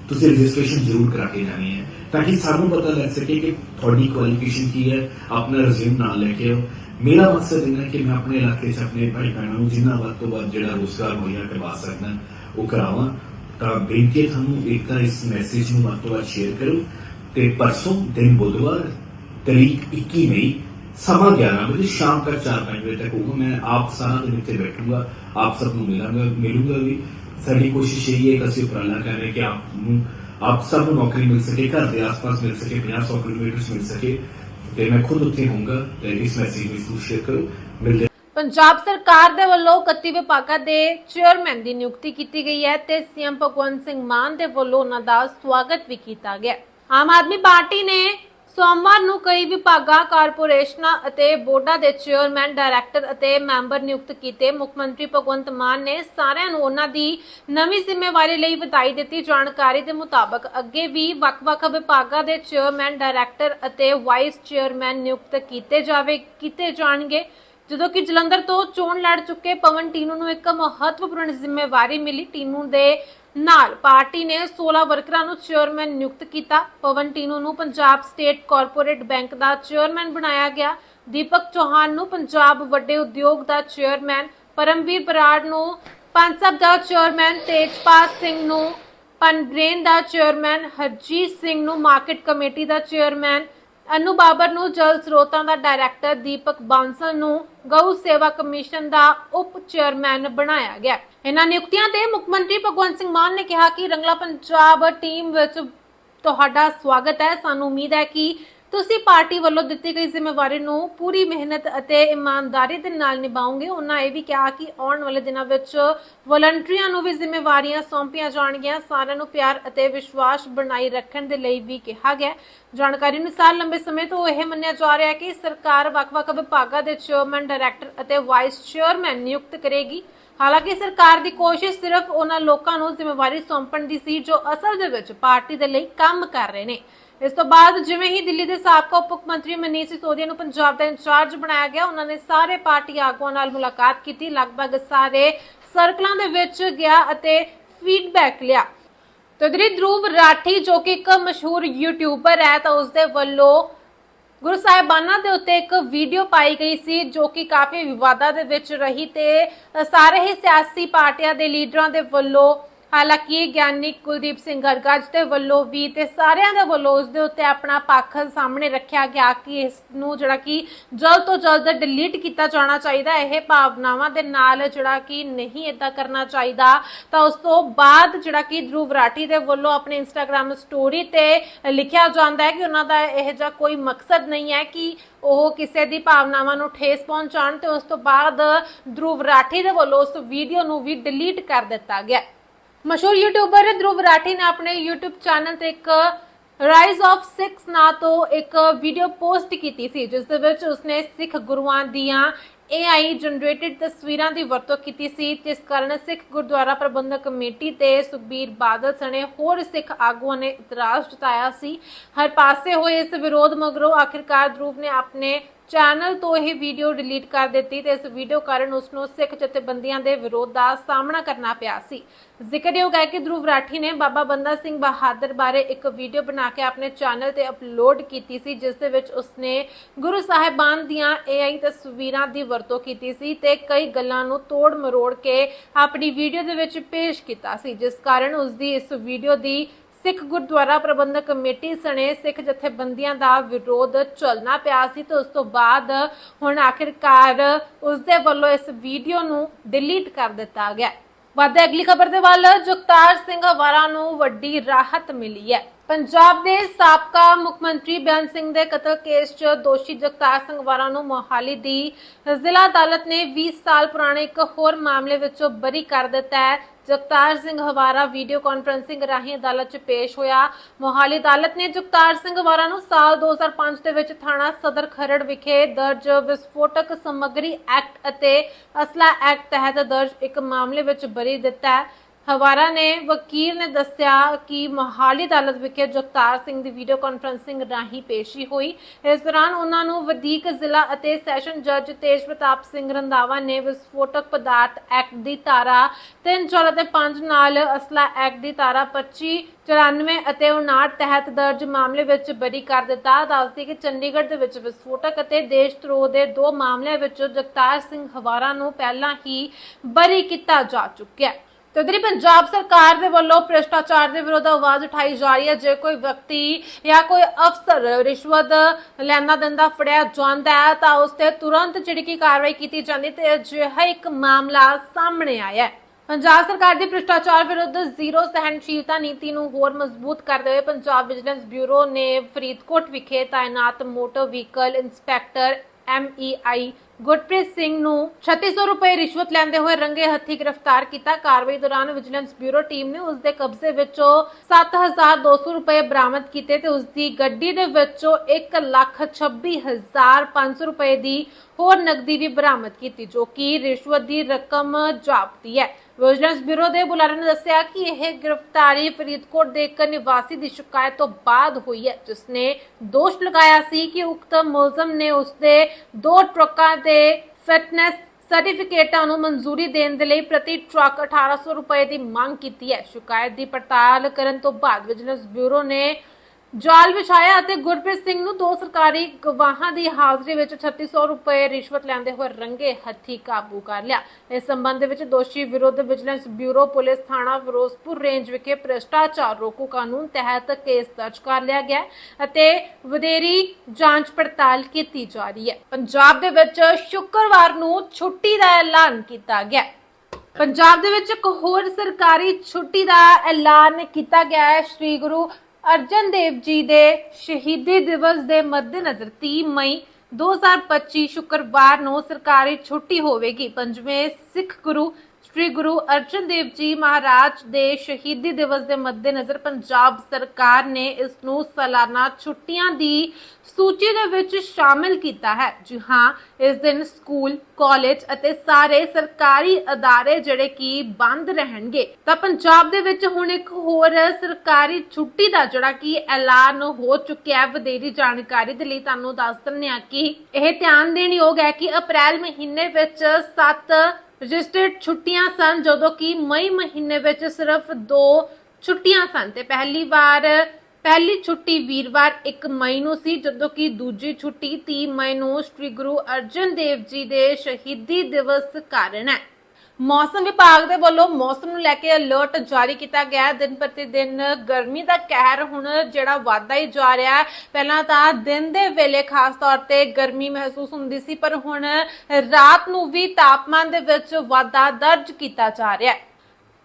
ਤੁਸੀਂ ਰਜਿਸਟ੍ਰੇਸ਼ਨ ਜ਼ਰੂਰ ਕਰਾ ਕੇ ਜਾਣੀ ਹੈ ਤਾਂ ਕਿ ਸਾਨੂੰ ਪਤਾ ਲੱਗ ਸਕੇ ਕਿ ਤੁਹਾਡੀ ਕੁਆਲੀਫਿਕੇਸ਼ਨ ਕੀ ਹੈ ਆਪਣਾ ਰਿਜ਼ਿਊਮ ਨਾਲ ਲੈ ਕੇ ਆਓ ਮੇਰਾ ਮਕਸਦ ਇਹ ਹੈ ਕਿ ਮੈਂ ਆਪਣੇ ਇਲਾਕੇ 'ਚ ਆਪਣੇ ਭਾਈ ਭੈਣਾਂ ਨੂੰ ਜਿੰਨਾ ਵੱਧ ਤੋਂ ਵੱਧ ਜਿਹੜਾ ਰੋਜ਼ਗਾਰ ਮੁਹੱਈਆ ਕਰਵਾ ਸਕਦਾ ਉਹ ਕਰਾਵਾਂ ਤਾਂ ਬੇਨਤੀ ਹੈ ਤੁਹਾਨੂੰ ਇੱਕ ਤਾਂ ਇਸ ਮੈਸੇਜ ਨੂੰ ਵੱਧ ਤੋਂ ਵੱਧ ਸ਼ੇਅਰ ਕਰੋ ਤੇ ਪਰਸੋਂ ਦਿਨ ਬੁੱਧਵਾਰ ਤਰੀਕ 21 ਮਈ ਸਮਾਂ 11 ਵਜੇ ਸ਼ਾਮ ਤੱਕ 4-5 ਵਜੇ ਤੱਕ ਹੋਊਗਾ ਮੈਂ ਆਪ ਸਾਰਿਆਂ ਦੇ ਵਿੱਚ ਬੈਠੂੰਗਾ ਆਪ ਸਭ ਨੂੰ ਮਿਲਾਂਗਾ ਮਿਲੂੰਗਾ ਵੀ ਸਾਡੀ ਕੋਸ਼ਿਸ਼ ਇਹ ਹੈ ਕਿ ਅਸੀਂ ਉਪਰਾਲਾ ਕਰ ਰਹੇ ਕਿ ਆਪ ਨੂੰ ਆਪ ਸਭ ਨੂੰ ਨੌਕਰੀ ਮਿਲ ਸਕੇ ਘਰ ਦੇ ਆਸ-ਪਾਸ ਮਿਲ ਸਕੇ 50-100 ਕਿਲੋਮੀਟਰ ਮਿਲ ਸਕੇ ਤੇ ਮੈਂ ਖੁਦ ਉੱਥੇ ਹੋਊਂਗਾ ਤੇ ਇਸ ਮੈਸੇਜ ਨੂੰ ਜ਼ਰੂਰ ਸ਼ੇਅਰ ਕਰੋ। ਮਿਲਦੇ ਪੰਜਾਬ ਸਰਕਾਰ ਦੇ ਵੱਲੋਂ 31 ਵਿਭਾਗਾਂ ਦੇ ਚੇਅਰਮੈਨ ਦੀ ਨਿਯੁਕਤੀ ਕੀਤੀ ਗਈ ਹੈ ਤੇ ਸੀਐਮ ਭਗਵੰਤ ਸਿੰਘ ਮਾਨ ਦੇ ਵੱਲੋਂ ਉਹਨਾਂ ਦਾ ਸਵਾਗਤ ਵੀ ਕੀਤਾ ਗਿਆ। ਆਮ ਆਦਮੀ ਪਾਰਟੀ ਨੇ ਸੋਮਵਾਰ ਨੂੰ ਕਈ ਵਿਭਾਗਾਂ, ਕਾਰਪੋਰੇਸ਼ਨਾਂ ਅਤੇ ਬੋਰਡਾਂ ਦੇ ਚੇਅਰਮੈਨ, ਡਾਇਰੈਕਟਰ ਅਤੇ ਮੈਂਬਰ ਨਿਯੁਕਤ ਕੀਤੇ। ਮੁੱਖ ਮੰਤਰੀ ਭਗਵੰਤ ਮਾਨ ਨੇ ਸਾਰਿਆਂ ਨੂੰ ਉਹਨਾਂ ਦੀ ਨਵੀਂ ਜ਼ਿੰਮੇਵਾਰੀ ਲਈ ਵਧਾਈ ਦਿੱਤੀ। ਜਾਣਕਾਰੀ ਦੇ ਮੁਤਾਬਕ ਅੱਗੇ ਵੀ ਵੱਖ-ਵੱਖ ਵਿਭਾਗਾਂ ਦੇ ਚੇਅਰਮੈਨ, ਡਾਇਰੈਕਟਰ ਅਤੇ ਵਾਈਸ ਚੇਅਰਮੈਨ ਨਿਯੁਕਤ ਕੀਤੇ ਜਾਵੇ, ਕੀਤੇ ਜਾਣਗੇ। ਜਦੋਂ ਕਿ ਜਲੰਧਰ ਤੋਂ ਚੋਣ ਲੜ ਚੁੱਕੇ ਪਵਨ ਟੀਨੂ ਨੂੰ ਇੱਕ ਮਹੱਤਵਪੂਰਨ ਜ਼ਿੰਮੇਵਾਰੀ ਮਿਲੀ। ਟੀਨੂ ਦੇ ਨਾਲ ਪਾਰਟੀ ਨੇ 16 ਵਰਕਰਾਂ ਨੂੰ ਚੇਅਰਮੈਨ ਨਿਯੁਕਤ ਕੀਤਾ। ਪਵਨ ਟੀਨੂ ਨੂੰ ਪੰਜਾਬ ਸਟੇਟ ਕਾਰਪੋਰੇਟ ਬੈਂਕ ਦਾ ਚੇਅਰਮੈਨ ਬਣਾਇਆ ਗਿਆ। ਦੀਪਕ ਚੌਹਾਨ ਨੂੰ ਪੰਜਾਬ ਵੱਡੇ ਉਦਯੋਗ ਦਾ ਚੇਅਰਮੈਨ, ਪਰਮਵੀਰ ਬਰਾੜ ਨੂੰ ਪੰਸਬ ਦਾ ਚੇਅਰਮੈਨ, ਤੇਜਪਾਲ ਸਿੰਘ ਨੂੰ ਪਨਗ੍ਰੇਨ ਦਾ ਚੇਅਰਮੈਨ, ਹਰਜੀਤ ਸਿੰਘ ਨੂੰ ਮਾਰਕੀਟ ਕਮੇਟੀ ਦਾ ਚੇਅਰਮੈਨ ਅਨੂ ਬਾਬਰ ਨੂੰ ਜਲ ਸਰੋਤਾਂ ਦਾ ਡਾਇਰੈਕਟਰ ਦੀਪਕ ਬਾਂਸਲ ਨੂੰ ਗਊ ਸੇਵਾ ਕਮਿਸ਼ਨ ਦਾ ਉਪ ਚੇਅਰਮੈਨ ਬਣਾਇਆ ਗਿਆ। ਇਹਨਾਂ ਨਿਯੁਕਤੀਆਂ ਤੇ ਮੁੱਖ ਮੰਤਰੀ ਭਗਵੰਤ ਸਿੰਘ ਮਾਨ ਨੇ ਕਿਹਾ ਕਿ ਰੰਗਲਾ ਪੰਜਾਬ ਟੀਮ ਵਿੱਚ ਤੁਹਾਡਾ ਸਵਾਗਤ ਹੈ। ਸਾਨੂੰ ਉਮੀਦ ਹੈ ਕਿ ਤੁਸੀਂ ਪਾਰਟੀ ਵੱਲੋਂ ਦਿੱਤੀ ਗਈ ਜ਼ਿੰਮੇਵਾਰੀ ਨੂੰ ਪੂਰੀ ਮਿਹਨਤ ਅਤੇ ਇਮਾਨਦਾਰੀ ਦੇ ਨਾਲ ਨਿਭਾਓਗੇ, ਉਹਨਾਂ ਇਹ ਵੀ ਕਿਹਾ ਕਿ ਆਉਣ ਵਾਲੇ ਦਿਨਾਂ ਵਿੱਚ ਵਲੰਟੀਅਰਾਂ ਨੂੰ ਵੀ ਜ਼ਿੰਮੇਵਾਰੀਆਂ ਸੌਂਪੀਆਂ ਜਾਣਗੀਆਂ। ਸਾਰਿਆਂ ਨੂੰ ਪਿਆਰ ਅਤੇ ਵਿਸ਼ਵਾਸ ਬਣਾਈ ਰੱਖਣ ਦੇ ਲਈ ਵੀ ਕਿਹਾ ਗਿਆ ਜਾਣਕਾਰੀ ਅਨੁਸਾਰ ਲੰਬੇ ਸਮੇਂ ਤੋਂ ਇਹ ਮੰਨਿਆ ਜਾ ਰਿਹਾ ਹੈ ਕਿ ਸਰਕਾਰ ਵੱਖ-ਵੱਖ ਵਿਭਾਗਾਂ ਦੇ ਚੇਅਰਮੈਨ, ਡਾਇਰੈਕਟਰ ਅਤੇ ਵਾਈਸ ਚੇਅਰਮੈਨ ਨਿਯੁਕਤ ਕਰੇਗੀ। ਹਾਲਾਂਕਿ ਸਰਕਾਰ ਦੀ ਕੋਸ਼ਿਸ਼ ਸਿਰਫ ਉਹਨਾਂ ਲੋਕਾਂ ਨੂੰ ਜ਼ਿੰਮੇਵਾਰੀ ਸੌਂਪਣ ਦੀ ਸੀ ਜੋ ਅਸਲ ਦੇ ਵਿੱਚ ਪਾਰਟੀ ਦੇ ਲਈ ਕੰਮ ਕਰ ਰਹੇ ਨੇ। ਇਸ ਤੋਂ ਬਾਅਦ ਜਿਵੇਂ ਹੀ ਦਿੱਲੀ ਦੇ ਸਾਬਕਾ ਉਪ ਮੁੱਖ ਮੰਤਰੀ ਮਨੀਸ਼ ਸਿਸੋਦੀਆ ਨੂੰ ਪੰਜਾਬ ਦਾ ਇੰਚਾਰਜ ਬਣਾਇਆ ਗਿਆ, ਉਹਨਾਂ ਨੇ ਸਾਰੇ ਪਾਰਟੀ ਆਗੂਆਂ ਨਾਲ ਮੁਲਾਕਾਤ ਕੀਤੀ। ਲਗਭਗ ਸਾਰੇ ਸਰਕਲਾਂ ਦੇ ਵਿੱਚ ਗਿਆ ਅਤੇ ਫੀਡਬੈਕ ਲਿਆ। ਤਦਰੀ ਧਰੂਵ ਰਾਠੀ ਜੋ ਕਿ ਇੱਕ ਮਸ਼ਹੂਰ ਯੂਟਿਊਬਰ ਹੈ, ਤਾਂ ਉਸ ਦੇ ਵੱਲੋਂ ਗੁਰੂ ਸਾਹਿਬਾਨਾਂ ਦੇ ਉੱਤੇ ਇੱਕ ਵੀਡੀਓ ਪਾਈ ਗਈ ਸੀ, ਜੋ ਕਿ ਕਾਫੀ ਵਿਵਾਦਾਂ ਦੇ ਵਿੱਚ ਰਹੀ ਤੇ ਸਾਰੇ ਹੀ ਸਿਆਸੀ ਪਾਰਟੀਆਂ ਦੇ ਲੀਡਰਾਂ ਦੇ ਵੱਲੋਂ ਹਾਲਾਂਕਿ ਗਿਆਨੀ ਕੁਲਦੀਪ ਸਿੰਘ ਗਰਗਾਜ ਦੇ ਵੱਲੋਂ ਵੀ ਤੇ ਸਾਰਿਆਂ ਦੇ ਵੱਲੋਂ ਉਸ ਦੇ ਉੱਤੇ ਆਪਣਾ ਪੱਖ ਸਾਹਮਣੇ ਰੱਖਿਆ ਗਿਆ ਕਿ ਇਸ ਨੂੰ ਜਿਹੜਾ ਕਿ ਜਲਦ ਤੋਂ ਜਲਦ ਡਿਲੀਟ ਕੀਤਾ ਜਾਣਾ ਚਾਹੀਦਾ, ਇਹ ਭਾਵਨਾਵਾਂ ਦੇ ਨਾਲ ਜਿਹੜਾ ਕਿ ਨਹੀਂ ਇਦਾਂ ਕਰਨਾ ਚਾਹੀਦਾ। ਤਾਂ ਉਸ ਤੋਂ ਬਾਅਦ ਜਿਹੜਾ ਕਿ ਧਰੂਵ ਰਾਠੀ ਦੇ ਵੱਲੋਂ ਆਪਣੇ ਇੰਸਟਾਗ੍ਰam ਸਟੋਰੀ ਤੇ ਲਿਖਿਆ ਜਾਂਦਾ ਹੈ ਕਿ ਉਹਨਾਂ ਦਾ ਇਹ ਜਿਹਾ ਕੋਈ ਮਕਸਦ ਨਹੀਂ ਹੈ ਕਿ ਉਹ ਕਿਸੇ ਦੀ ਭਾਵਨਾਵਾਂ ਨੂੰ ਠੇਸ ਪਹੁੰਚਾਉਣ ਤੇ ਉਸ ਤੋਂ ਬਾਅਦ ਧਰੂਵ ਰਾਠੀ ਦੇ ਵੱਲੋਂ ਉਸ ਵੀਡੀਓ ਨੂੰ ਵੀ ਡਿਲੀਟ ਕਰ ਦਿੱਤਾ ਗਿਆ। ਮਸ਼ਹੂਰ ਯੂਟਿਊਬਰ ਧਰੁਵ ਰਾਠੀ ਨੇ ਆਪਣੇ YouTube ਚੈਨਲ ਤੇ ਇੱਕ ਰਾਈਜ਼ ਆਫ ਸਿਕਸ ਨਾਂ ਤੋਂ ਇੱਕ ਵੀਡੀਓ ਪੋਸਟ ਕੀਤੀ ਸੀ, ਜਿਸ ਦੇ ਵਿੱਚ ਉਸਨੇ ਸਿੱਖ ਗੁਰੂਆਂ ਦੀਆਂ AI ਜਨਰੇਟਡ ਤਸਵੀਰਾਂ ਦੀ ਵਰਤੋਂ ਕੀਤੀ ਸੀ, ਜਿਸ ਕਾਰਨ ਸਿੱਖ ਗੁਰਦੁਆਰਾ ਪ੍ਰਬੰਧਕ ਕਮੇਟੀ ਤੇ ਸੁਖਬੀਰ ਬਾਦਲ ਸਣੇ ਹੋਰ ਸਿੱਖ ਆਗੂਆਂ ਨੇ ਇਤਰਾਜ਼ ਜਤਾਇਆ ਸੀ। ਹਰ ਪਾਸੇ ਹੋਏ ਇਸ ਵਿਰੋਧ ਮਗਰੋਂ ਆਖਿਰਕਾਰ ਧਰੂਵ ਨੇ ਆਪਣੇ ਚੈਨਲ ਤੋਂ ਇਹ ਵੀਡੀਓ ਡਿਲੀਟ ਕਰ ਦਿੱਤੀ ਤੇ ਇਸ ਵੀਡੀਓ ਕਾਰਨ ਉਸ ਨੂੰ ਸਿੱਖ ਜਥੇਬੰਦੀਆਂ ਦੇ ਵਿਰੋਧ ਦਾ ਸਾਹਮਣਾ ਕਰਨਾ ਪਿਆ ਸੀ। ਜ਼ਿਕਰਯੋਗ ਹੈ ਕਿ ਧਰੂਵ ਰਾਠੀ ਨੇ ਬਾਬਾ ਬੰਦਾ ਸਿੰਘ ਬਹਾਦਰ ਬਾਰੇ ਇੱਕ ਵੀਡੀਓ ਬਣਾ ਕੇ ਆਪਣੇ ਚੈਨਲ ਤੇ ਅਪਲੋਡ ਕੀਤੀ ਸੀ, ਜਿਸ ਦੇ ਵਿੱਚ ਉਸਨੇ ਗੁਰੂ ਸਾਹਿਬਾਨ ਦੀਆਂ AI ਤਸਵੀਰਾਂ ਦੀ ਵਰਤੋਂ ਕੀਤੀ ਸੀ ਤੇ ਕਈ ਗੱਲਾਂ ਨੂੰ ਤੋੜ ਮਰੋੜ ਕੇ ਆਪਣੀ ਵੀਡੀਓ ਦੇ ਵਿੱਚ ਪੇਸ਼ ਕੀਤਾ ਸੀ, ਜਿਸ ਕਾਰਨ ਉਸ ਦੀ ਇਸ ਵੀਡੀਓ ਦੀ ਸਿੱਖ ਗੁਰਦੁਆਰਾ ਪ੍ਰਬੰਧਕ ਕਮੇਟੀ ਸਣੇ ਸਿੱਖ ਜਥੇਬੰਦੀਆਂ ਦਾ ਵਿਰੋਧ ਚੱਲਣਾ ਪਿਆ ਸੀ ਤੇ ਉਸ ਤੋਂ ਬਾਅਦ ਹੁਣ ਆਖਿਰਕਾਰ ਉਸ ਦੇ ਵੱਲੋਂ ਇਸ ਵੀਡੀਓ ਨੂੰ ਡਿਲੀਟ ਕਰ ਦਿੱਤਾ ਗਿਆ ਵਾਦੇ ਅਗਲੀ ਖਬਰ ਦੇ ਵੱਲ ਜਗਤਾਰ ਸਿੰਘ ਹਵਾਰਾ ਨੂੰ ਵੱਡੀ ਰਾਹਤ ਮਿਲੀ ਹੈ। ਪੰਜਾਬ ਦੇ ਸਾਬਕਾ ਮੁੱਖ ਮੰਤਰੀ ਬਿਆਨ ਸਿੰਘ ਦੇ ਕਤਲ ਕੇਸ 'ਚ ਦੋਸ਼ੀ ਜਗਤਾਰ ਸਿੰਘ ਹਵਾਰਾ ਨੂੰ ਮੋਹਾਲੀ ਦੀ ਜ਼ਿਲ੍ਹਾ ਅਦਾਲਤ ਨੇ 20 ਸਾਲ ਪੁਰਾਣੇ ਇੱਕ ਹੋਰ ਮਾਮਲੇ ਵਿੱਚੋਂ ਬਰੀ ਕਰ ਦਿੱਤਾ ਹੈ। ਜਗਤਾਰ ਸਿੰਘ ਹਵਾਰਾ ਵੀਡੀਓ ਕਾਨਫਰੰਸਿੰਗ ਰਾਹੀਂ ਅਦਾਲਤ 'ਚ ਪੇਸ਼ ਹੋਇਆ। ਮੋਹਾਲੀ ਅਦਾਲਤ ਨੇ ਜਗਤਾਰ ਸਿੰਘ ਹਵਾਰਾ ਨੂੰ ਸਾਲ 2005 ਦੇ ਵਿੱਚ ਥਾਣਾ ਸਦਰ ਖਰੜ ਵਿਖੇ ਦਰਜ ਵਿਸਫੋਟਕ ਸਮੱਗਰੀ ਐਕਟ ਅਤੇ ਅਸਲਾ ਐਕਟ ਤਹਿਤ ਦਰਜ ਇੱਕ ਮਾਮਲੇ ਵਿੱਚ ਬਰੀ ਦਿੱਤਾ ਹੈ। ਹਵਾਰਾ ਨੇ ਵਕੀਲ ਨੇ ਦੱਸਿਆ ਕਿ ਮੋਹਾਲੀ ਅਦਾਲਤ ਵਿਖੇ ਜਗਤਾਰ ਸਿੰਘ ਦੀ ਵੀਡੀਓ ਕਾਨਫਰੰਸਿੰਗ ਰਾਹੀਂ ਪੇਸ਼ੀ ਹੋਈ। ਇਸ ਦੌਰਾਨ ਉਹਨਾਂ ਨੂੰ ਵਧੀਕ ਜ਼ਿਲ੍ਹਾ ਅਤੇ ਸੈਸ਼ਨ ਜੱਜ ਤੇਜ ਪ੍ਰਤਾਪ ਸਿੰਘ ਰੰਧਾਵਾ ਨੇ ਵਿਸਫੋਟਕ ਪਦਾਰਥ ਐਕਟ ਦੀ ਧਾਰਾ 3 4 ਅਤੇ 5 ਨਾਲ ਅਸਲਾ ਐਕਟ ਦੀ ਧਾਰਾ 25 94 ਅਤੇ 59 ਤਹਿਤ ਦਰਜ ਮਾਮਲੇ ਵਿੱਚ ਬਰੀ ਕਰ ਦਿੱਤਾ। ਦੱਸਦੀ ਕਿ ਚੰਡੀਗੜ੍ਹ ਦੇ ਵਿੱਚ ਵਿਸਫੋਟਕ ਅਤੇ ਦੇਸ਼ ਧਰੋਹ ਦੇ ਦੋ ਮਾਮਲਿਆਂ ਵਿੱਚ ਜਗਤਾਰ ਸਿੰਘ ਹਵਾਰਾ ਨੂੰ ਪਹਿਲਾਂ ਹੀ ਬਰੀ ਕੀਤਾ ਜਾ ਚੁੱਕਿਆ ਹੈ। ਤੇ ਉਧਰ ਪੰਜਾਬ ਸਰਕਾਰ ਦੇ ਵੱਲੋਂ ਭ੍ਰਿਸ਼ਟਾਚਾਰ ਦੇ ਵਿਰੁੱਧ ਆਵਾਜ਼ ਉਠਾਈ ਜਾ ਰਹੀ ਹੈ, ਜੇ ਕੋਈ ਵਿਅਕਤੀ ਜਾਂ ਕੋਈ ਅਫਸਰ ਰਿਸ਼ਵਤ ਲੈਂਦਾ ਦਿੰਦਾ ਫੜਿਆ ਜਾਂਦਾ ਹੈ, ਤਾਂ ਉਸ ਤੇ ਤੁਰੰਤ ਚਿੜਕੀ ਕਾਰਵਾਈ ਕੀਤੀ ਜਾਂਦੀ ਤੇ ਅਜਿਹਾ ਇੱਕ ਮਾਮਲਾ ਸਾਹਮਣੇ ਆਇਆ ਹੈ। ਪੰਜਾਬ ਸਰਕਾਰ ਦੀ ਭ੍ਰਿਸ਼ਟਾਚਾਰ ਵਿਰੁੱਧ ਜ਼ੀਰੋ ਸਹਿਣਸ਼ੀਲਤਾ ਨੀਤੀ ਨੂੰ ਹੋਰ ਮਜ਼ਬੂਤ ਕਰਦੇ ਹੋਏ ਪੰਜਾਬ ਵਿਜੀਲੈਂਸ ਬਿਊਰੋ ਨੇ ਫਰੀਦਕੋਟ ਵਿਖੇ ਤਾਇਨਾਤ motor vehicle inspector MEI Gurpreet Singh ਨੂੰ 3600 ਰੁਪਏ ਰਿਸ਼ਵਤ ਲੈਂਦੇ ਹੋਏ ਰੰਗੇ ਹੱਥੀ ਗ੍ਰਿਫਤਾਰ ਕੀਤਾ। ਕਾਰਵਾਈ ਦੌਰਾਨ ਵਿਜੀਲੈਂਸ ਬਿਊਰੋ ਟੀਮ ਨੇ ਉਸ ਦੇ ਕਬਜ਼ੇ ਵਿੱਚੋਂ 7200 ਰੁਪਏ ਬਰਾਮਦ ਕੀਤੇ ਤੇ ਉਸ ਦੀ ਗੱਡੀ ਦੇ ਵਿੱਚੋਂ 126500 ਰੁਪਏ ਦੀ ਹੋਰ ਨਕਦੀ ਵੀ ਬਰਾਮਦ ਕੀਤੀ, ਜੋ ਕਿ ਰਿਸ਼ਵਤ ਦੀ ਰਕਮ ਜਾਪਦੀ ਹੈ। ਵਿਜੀਲੈਂਸ ਬਿਊਰੋ ਦੇ ਬੁਲਾਰੇ ਨੇ ਦੱਸਿਆ ਕਿ ਇਹ ਗ੍ਰਿਫਤਾਰੀ ਫਰੀਦਕੋਟ ਦੇ ਇੱਕ ਨਿਵਾਸੀ ਦੀ ਸ਼ਿਕਾਇਤ ਤੋਂ ਬਾਅਦ ਹੋਈ ਹੈ, ਜਿਸ ਨੇ ਦੋਸ਼ ਲਗਾਇਆ ਸੀ ਕਿ ਉਕਤ ਮੁਲਜ਼ਮ ਨੇ ਉਸ ਦੇ ਦੋ ਟਰੱਕਾਂ ਦੇ ਫਿਟਨੈਸ ਸਰਟੀਫਿਕੇਟਾਂ ਨੂੰ ਮਨਜ਼ੂਰੀ ਦੇਣ ਦੇ ਲਈ ਪ੍ਰਤੀ ਟਰੱਕ 1800 ਰੁਪਏ ਦੀ ਮੰਗ ਕੀਤੀ ਹੈ। ਸ਼ਿਕਾਇਤ ਦੀ ਪੜਤਾਲ ਕਰਨ ਤੋਂ ਬਾਅਦ ਵਿਜੀਲੈਂਸ ਬਿਊਰੋ ਨੇ ਜਾਲ ਵਿਛਾਇਆ ਅਤੇ ਗੁਰਪ੍ਰੀਤ ਸਿੰਘ ਨੂੰ ਦੋ ਸਰਕਾਰੀ ਗਵਾਹਾਂ ਦੀ ਹਾਜ਼ਰੀ ਵਿੱਚ 3600 ਰੁਪਏ ਰਿਸ਼ਵਤ ਲੈਂਦੇ ਹੋਏ ਰੰਗੇ ਹੱਥੀ ਕਾਬੂ ਕਰ ਲਿਆ। ਇਸ ਸੰਬੰਧ ਵਿੱਚ ਦੋਸ਼ੀ ਵਿਰੁੱਧ ਵਿਜੀਲੈਂਸ ਬਿਊਰੋ ਪੁਲਿਸ ਥਾਣਾ ਫਿਰੋਜ਼ਪੁਰ ਰੇਂਜ ਵਿਖੇ ਭ੍ਰਿਸ਼ਟਾਚਾਰ ਰੋਕੂ ਕਾਨੂੰਨ ਤਹਿਤ ਕੇਸ ਦਰਜ ਕਰ ਲਿਆ ਗਿਆ ਅਤੇ ਵਧੇਰੀ ਜਾਂਚ ਪੜਤਾਲ ਕੀਤੀ ਜਾ ਰਹੀ ਹੈ। ਪੰਜਾਬ ਦੇ ਵਿੱਚ ਸ਼ੁੱਕਰਵਾਰ ਨੂੰ ਛੁੱਟੀ ਦਾ ਐਲਾਨ ਕੀਤਾ ਗਿਆ ਪੰਜਾਬ ਦੇ ਵਿੱਚ ਇੱਕ ਹੋਰ ਸਰਕਾਰੀ ਛੁੱਟੀ ਦਾ ਐਲਾਨ ਕੀਤਾ ਗਿਆ ਹੈ। ਸ੍ਰੀ ਗੁਰੂ ਅਰਜਨ ਦੇਵ ਜੀ ਦੇ ਸ਼ਹੀਦੀ ਦਿਵਸ ਦੇ ਮੱਦੇਨਜ਼ਰ 30 ਮਈ 2025 ਸ਼ੁੱਕਰਵਾਰ ਨੂੰ ਸਰਕਾਰੀ ਛੁੱਟੀ ਹੋਵੇਗੀ। ਪੰਜਵੇਂ ਸਿੱਖ ਗੁਰੂ ਸ੍ਰੀ ਗੁਰੂ ਅਰਜਨ ਦੇਵ ਜੀ ਮਹਾਰਾਜ ਦੇ ਸ਼ਹੀਦੀ ਦਿਵਸ ਦੇ ਮੱਦੇਨਜ਼ਰ ਪੰਜਾਬ ਸਰਕਾਰ ਨੇ ਇਸ ਨੂੰ ਸਾਲਾਨਾ ਛੁੱਟੀਆਂ ਦੀ ਸੂਚੀ ਦੇ ਵਿੱਚ ਸ਼ਾਮਿਲ ਕੀਤਾ ਹੈ। ਜੀ ਹਾਂ, ਇਸ ਦਿਨ ਸਕੂਲ, ਕਾਲਜ ਅਤੇ ਸਾਰੇ ਸਰਕਾਰੀ ਅਦਾਰੇ ਜਿਹੜੇ ਕਿ ਬੰਦ ਰਹਿਣਗੇ। ਤਾਂ ਪੰਜਾਬ ਦੇ ਵਿੱਚ ਹੁਣ ਇੱਕ ਹੋਰ ਸਰਕਾਰੀ ਛੁੱਟੀ ਦਾ ਜਿਹੜਾ ਕਿ ਐਲਾਨ ਹੋ ਚੁੱਕਿਆ ਹੈ, ਵਧੇਰੀ ਜਾਣਕਾਰੀ ਦੇ ਲਈ ਤੁਹਾਨੂੰ ਦੱਸ ਦਿੰਦੇ ਹਾਂ ਕਿ ਇਹ ਧਿਆਨ ਦੇਣ ਯੋਗ ਹੈ ਕਿ ਅਪ੍ਰੈਲ ਮਹੀਨੇ ਵਿੱਚ 7 ਰਜਿਸਟਰਡ ਛੁੱਟੀਆਂ ਸਨ, ਜਦੋਂ ਕਿ ਮਈ ਮਹੀਨੇ ਵਿੱਚ ਸਿਰਫ 2 ਛੁੱਟੀਆਂ ਸਨ ਤੇ ਪਹਿਲੀ ਵਾਰ, ਪਹਿਲੀ ਛੁੱਟੀ ਵੀਰਵਾਰ 1 ਮਈ ਨੂੰ ਸੀ, ਜਦੋਂ ਕਿ ਦੂਜੀ ਛੁੱਟੀ 30 ਮਈ ਨੂੰ ਸ੍ਰੀ ਗੁਰੂ ਅਰਜਨ ਦੇਵ ਜੀ ਦੇ ਸ਼ਹੀਦੀ ਦਿਵਸ ਕਾਰਨ ਹੈ। ਮੌਸਮ ਵਿਭਾਗ ਦੇ ਵੱਲੋਂ ਮੌਸਮ ਨੂੰ ਲੈ ਕੇ ਅਲਰਟ ਜਾਰੀ ਕੀਤਾ ਗਿਆ ਹੈ। ਦਿਨ ਪ੍ਰਤੀ ਦਿਨ ਗਰਮੀ ਦਾ ਕਹਿਰ ਹੁਣ ਜਿਹੜਾ ਵਾਧਾ ਹੀ ਜਾ ਰਿਹਾ ਹੈ। ਪਹਿਲਾਂ ਤਾਂ ਦਿਨ ਦੇ ਵੇਲੇ ਖਾਸ ਤੌਰ ਤੇ ਗਰਮੀ ਮਹਿਸੂਸ ਹੁੰਦੀ ਸੀ, ਪਰ ਹੁਣ ਰਾਤ ਨੂੰ ਵੀ ਤਾਪਮਾਨ ਦੇ ਵਿੱਚ ਵਾਧਾ ਦਰਜ ਕੀਤਾ ਜਾ ਰਿਹਾ ਹੈ।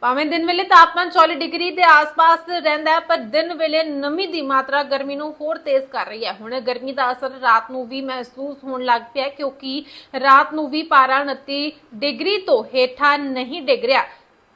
ਭਾਵੇਂ ਦਿਨ ਵੇਲੇ ਤਾਪਮਾਨ 40 ਡਿਗਰੀ ਦੇ ਆਸ-ਪਾਸ ਰਹਿੰਦਾ ਹੈ, ਪਰ ਦਿਨ ਵੇਲੇ ਨਮੀ ਦੀ ਮਾਤਰਾ ਗਰਮੀ ਨੂੰ ਹੋਰ ਤੇਜ਼ ਕਰ ਰਹੀ ਹੈ। ਹੁਣ ਗਰਮੀ ਦਾ ਅਸਰ ਰਾਤ ਨੂੰ ਵੀ ਮਹਿਸੂਸ ਹੋਣ ਲੱਗ ਪਿਆ ਹੈ, ਕਿਉਂਕਿ ਰਾਤ ਨੂੰ ਵੀ ਪਾਰਾ 29 ਡਿਗਰੀ ਤੋਂ ਹੇਠਾਂ ਨਹੀਂ ਡਿੱਗ ਰਿਹਾ।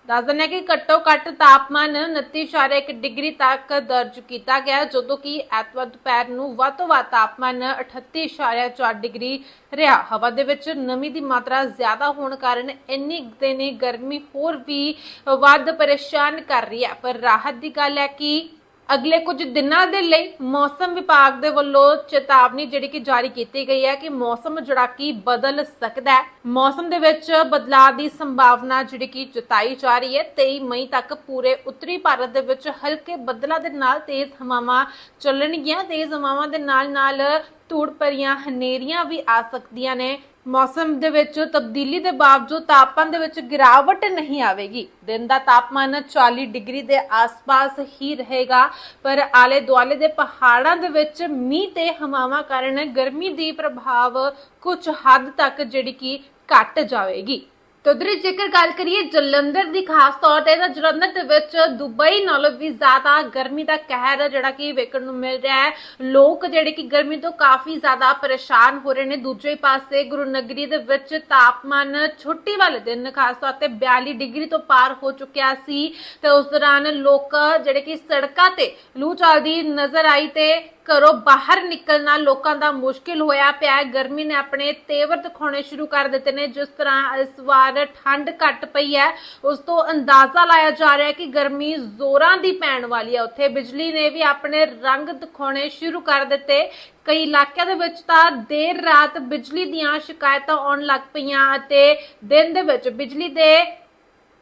ਦੱਸ ਦਿੰਦੇ ਹਾਂ ਕਿ ਘੱਟੋ ਘੱਟ ਤਾਪਮਾਨ 29.1 ਡਿਗਰੀ ਤੱਕ ਦਰਜ ਕੀਤਾ ਗਿਆ ਜਦੋਂ ਕਿ ਐਤਵਾਰ ਦੁਪਹਿਰ ਨੂੰ ਵੱਧ ਤੋਂ ਵੱਧ ਤਾਪਮਾਨ 38.4 ਡਿਗਰੀ ਰਿਹਾ। ਹਵਾ ਦੇ ਵਿੱਚ ਨਮੀ ਦੀ ਮਾਤਰਾ ਜ਼ਿਆਦਾ ਹੋਣ ਕਾਰਨ ਇੰਨੀ ਦਿਨੀ ਗਰਮੀ ਹੋਰ ਵੀ ਵੱਧ ਪਰੇਸ਼ਾਨ ਕਰ ਰਹੀ ਹੈ। ਪਰ ਰਾਹਤ ਦੀ ਗੱਲ ਹੈ ਕਿ ਅਗਲੇ ਕੁਝ ਦਿਨਾਂ ਦੇ ਲਈ ਮੌਸਮ ਵਿਭਾਗ ਦੇ ਵੱਲੋਂ ਚੇਤਾਵਨੀ ਜਿਹੜੀ ਕਿ ਜਾਰੀ ਕੀਤੀ ਗਈ ਹੈ ਕਿ ਮੌਸਮ ਜਿਹੜਾ ਕਿ ਬਦਲ ਸਕਦਾ ਹੈ। ਮੌਸਮ ਦੇ ਵਿੱਚ ਬਦਲਾਅ ਦੀ ਸੰਭਾਵਨਾ ਜਿਹੜੀ ਕਿ ਜਤਾਈ ਜਾ ਰਹੀ ਹੈ। 23 ਮਈ ਤੱਕ ਪੂਰੇ ਉੱਤਰੀ ਭਾਰਤ ਦੇ ਵਿੱਚ ਹਲਕੇ ਬੱਦਲਾਂ ਦੇ ਨਾਲ ਤੇਜ਼ ਹਵਾਵਾਂ ਚੱਲਣਗੀਆਂ। ਤੇਜ਼ ਹਵਾਵਾਂ ਦੇ ਨਾਲ ਨਾਲ ਧੂੜ ਭਰੀਆਂ ਹਨੇਰੀਆਂ ਵੀ ਆ ਸਕਦੀਆਂ ਨੇ। ਮੌਸਮ ਦੇ ਵਿੱਚ ਤਬਦੀਲੀ ਦੇ ਬਾਵਜੂਦ ਤਾਪਮਾਨ ਦੇ ਵਿੱਚ ਗਿਰਾਵਟ ਨਹੀਂ ਆਵੇਗੀ। ਦਿਨ ਦਾ ਤਾਪਮਾਨ 40 ਡਿਗਰੀ ਦੇ ਆਸ-ਪਾਸ ਹੀ ਰਹੇਗਾ, ਪਰ ਆਲੇ ਦੁਆਲੇ ਦੇ ਪਹਾੜਾਂ ਦੇ ਵਿੱਚ ਮੀਂਹ ਤੇ ਹਵਾਵਾਂ ਕਾਰਨ ਗਰਮੀ ਦੀ ਪ੍ਰਭਾਵ ਕੁਝ ਹੱਦ ਤੱਕ ਜਿਹੜੀ ਕਿ ਘਟ ਜਾਵੇਗੀ। ਤਦਰੀ ਜੇਕਰ ਗੱਲ ਕਰੀਏ ਜਲੰਧਰ ਦੀ, ਖਾਸ ਤੌਰ ਤੇ ਤਾਂ ਜਲੰਧਰ ਦੇ ਵਿੱਚ ਦੁਬਈ ਨਾਲੋਂ ਵੀ ਜ਼ਿਆਦਾ ਗਰਮੀ ਦਾ ਕਹਿਰ ਹੈ ਜਿਹੜਾ ਕਿ ਵੇਖਣ ਨੂੰ ਮਿਲ ਰਿਹਾ ਹੈ। ਲੋਕ ਜਿਹੜੇ ਕਿ ਗਰਮੀ ਤੋਂ ਕਾਫੀ ਜ਼ਿਆਦਾ ਪਰੇਸ਼ਾਨ ਹੋ ਰਹੇ ਨੇ। ਦੂਜੇ ਪਾਸੇ ਗੁਰੂ ਨਗਰੀ ਦੇ ਵਿੱਚ ਤਾਪਮਾਨ ਛੁੱਟੀ ਵਾਲੇ ਦਿਨ, ਖਾਸ ਤੌਰ ਤੇ 42 ਡਿਗਰੀ ਤੋਂ ਪਾਰ ਹੋ ਚੁੱਕਿਆ ਸੀ। ਤੇ ਉਸ ਦੌਰਾਨ ਲੋਕ ਜਿਹੜੇ ਕਿ ਸੜਕਾਂ ਤੇ ਲੂ ਚੱਲਦੀ ਨਜ਼ਰ ਆਈ ਤੇ ਘਰੋਂ ਬਾਹਰ ਨਿਕਲਣਾ ਲੋਕਾਂ ਦਾ ਮੁਸ਼ਕਿਲ ਹੋਇਆ ਪਿਆ ਹੈ। ਗਰਮੀ ਨੇ ਆਪਣੇ ਤੇਵਰ ਦਿਖਾਉਣੇ ਸ਼ੁਰੂ ਕਰ ਦਿੱਤੇ ਨੇ, ਜਿਸ ਤਰ੍ਹਾਂ ਇਸ ਵਾਰ ਠੰਡ ਘਟ ਪਈ ਹੈ। ਉਸ ਤੋਂ ਅੰਦਾਜ਼ਾ ਲਾਇਆ ਜਾ ਰਿਹਾ ਹੈ ਕਿ ਗਰਮੀ ਜ਼ੋਰਾਂ ਦੀ ਪੈਣ ਵਾਲੀ ਹੈ। ਉੱਥੇ ਬਿਜਲੀ ਨੇ ਵੀ ਆਪਣੇ ਰੰਗ ਦਿਖਾਉਣੇ ਸ਼ੁਰੂ ਕਰ ਦਿੱਤੇ। ਕਈ ਇਲਾਕਿਆਂ ਦੇ ਵਿੱਚ ਤਾਂ ਦੇਰ ਰਾਤ ਬਿਜਲੀ ਦੀਆਂ ਸ਼ਿਕਾਇਤਾਂ ਆਉਣ ਲੱਗ ਪਈਆਂ ਅਤੇ ਦਿਨ ਦੇ ਵਿੱਚ ਬਿਜਲੀ ਦੇ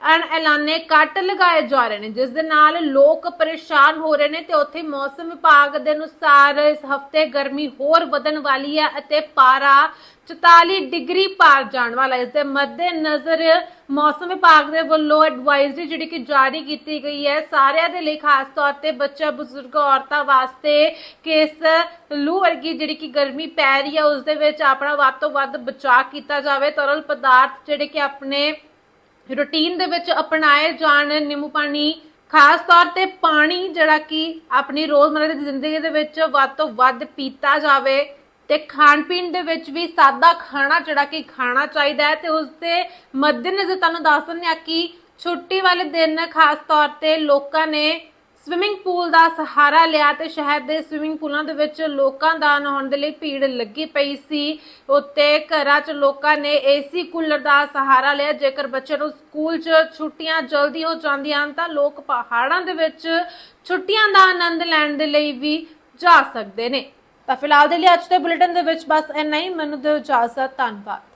ਅਣ ਐਲਾਨੇ ਕੱਟ ਲਗਾਏ ਜਾ ਰਹੇ ਨੇ, ਜਿਸ ਦੇ ਨਾਲ ਲੋਕ ਪਰੇਸ਼ਾਨ ਹੋ ਰਹੇ ਨੇ ਤੇ ਉੱਥੇ ਮੌਸਮ ਵਿਭਾਗ ਦੇ ਅਨੁਸਾਰ ਇਸ ਹਫ਼ਤੇ ਗਰਮੀ ਹੋਰ ਵਧਣ ਵਾਲੀ ਹੈ ਅਤੇ ਪਾਰਾ 44 ਡਿਗਰੀ ਪਾਰ ਜਾਣ ਵਾਲਾ ਇਸ ਦੇ ਮੱਦੇ ਨਜ਼ਰ ਮੌਸਮ ਵਿਭਾਗ ਦੇ ਵੱਲੋਂ ਐਡਵਾਈਜ਼ਰੀ ਜਿਹੜੀ ਕਿ ਜਾਰੀ ਕੀਤੀ ਗਈ ਹੈ। ਸਾਰਿਆਂ ਦੇ ਲਈ ਖਾਸ ਤੌਰ ਤੇ ਬੱਚਾ, ਬਜ਼ੁਰਗ ਔਰਤਾਂ ਵਾਸਤੇ ਕਿ ਇਸ ਲੂ ਵਰਗੀ ਜਿਹੜੀ ਕਿ ਗਰਮੀ ਪੈ ਰਹੀ ਹੈ, ਉਸ ਦੇ ਵਿੱਚ ਆਪਣਾ ਵੱਧ ਤੋਂ ਵੱਧ ਬਚਾਅ ਕੀਤਾ ਜਾਵੇ। ਤਰਲ ਪਦਾਰਥ ਜਿਹੜੇ ਕਿ ਆਪਣੇ ਰੂਟੀਨ ਦੇ ਵਿੱਚ ਅਪਣਾਏ ਜਾਣ ਨਿੰਬੂ ਪਾਣੀ, ਖਾਸ ਤੌਰ ਤੇ ਪਾਣੀ ਜਿਹੜਾ ਕਿ ਆਪਣੀ ਰੋਜ਼ਮਰਰਾ ਦੀ ਜ਼ਿੰਦਗੀ ਦੇ ਵਿੱਚ ਵੱਧ ਤੋਂ ਵੱਧ ਪੀਤਾ ਜਾਵੇ ਤੇ ਖਾਣ ਪੀਣ ਦੇ ਵਿੱਚ ਵੀ ਸਾਦਾ ਖਾਣਾ ਜਿਹੜਾ ਕਿ ਖਾਣਾ ਚਾਹੀਦਾ ਹੈ ਤੇ ਉਸ ਦੇ ਮੱਦੇਨਜ਼ਰ ਤੁਹਾਨੂੰ ਦੱਸ ਦਿੰਦੇ ਆ ਕਿ ਛੁੱਟੀ ਵਾਲੇ ਦਿਨ ਖਾਸ ਤੌਰ ਤੇ ਲੋਕਾਂ ਨੇ ਸਵਿਮਿੰਗ ਪੂਲ ਦਾ ਸਹਾਰਾ ਲਿਆ ਤੇ ਸ਼ਹਿਰ ਦੇ ਸਵਿਮਿੰਗ ਪੂਲਾਂ ਦੇ ਵਿੱਚ ਲੋਕਾਂ ਦਾ ਨਹਾਉਣ ਦੇ ਲਈ ਭੀੜ ਲੱਗੀ ਪਈ ਸੀ। ਉੱਤੇ ਘਰਾਂ 'ਚ ਲੋਕਾਂ ਨੇ ਏਸੀ ਕੂਲਰ ਦਾ ਸਹਾਰਾ ਲਿਆ। ਜੇਕਰ ਬੱਚੇ ਨੂੰ ਸਕੂਲ 'ਚ ਛੁੱਟੀਆਂ ਜਲਦੀ ਹੋ ਜਾਂਦੀਆਂ ਹਨ ਤਾਂ ਲੋਕ ਪਹਾੜਾਂ ਦੇ ਵਿੱਚ ਛੁੱਟੀਆਂ ਦਾ ਆਨੰਦ ਲੈਣ ਦੇ ਲਈ ਵੀ ਜਾ ਸਕਦੇ ਨੇ। ਤਾਂ ਫਿਲਹਾਲ ਦੇ ਲਈ ਅੱਜ ਦੇ ਬੁਲੇਟਿਨ ਦੇ ਵਿੱਚ ਬਸ ਇੰਨਾ ਹੀ। ਮੈਨੂੰ ਦਿਓ ਇਜਾਜ਼ਤ। ਧੰਨਵਾਦ।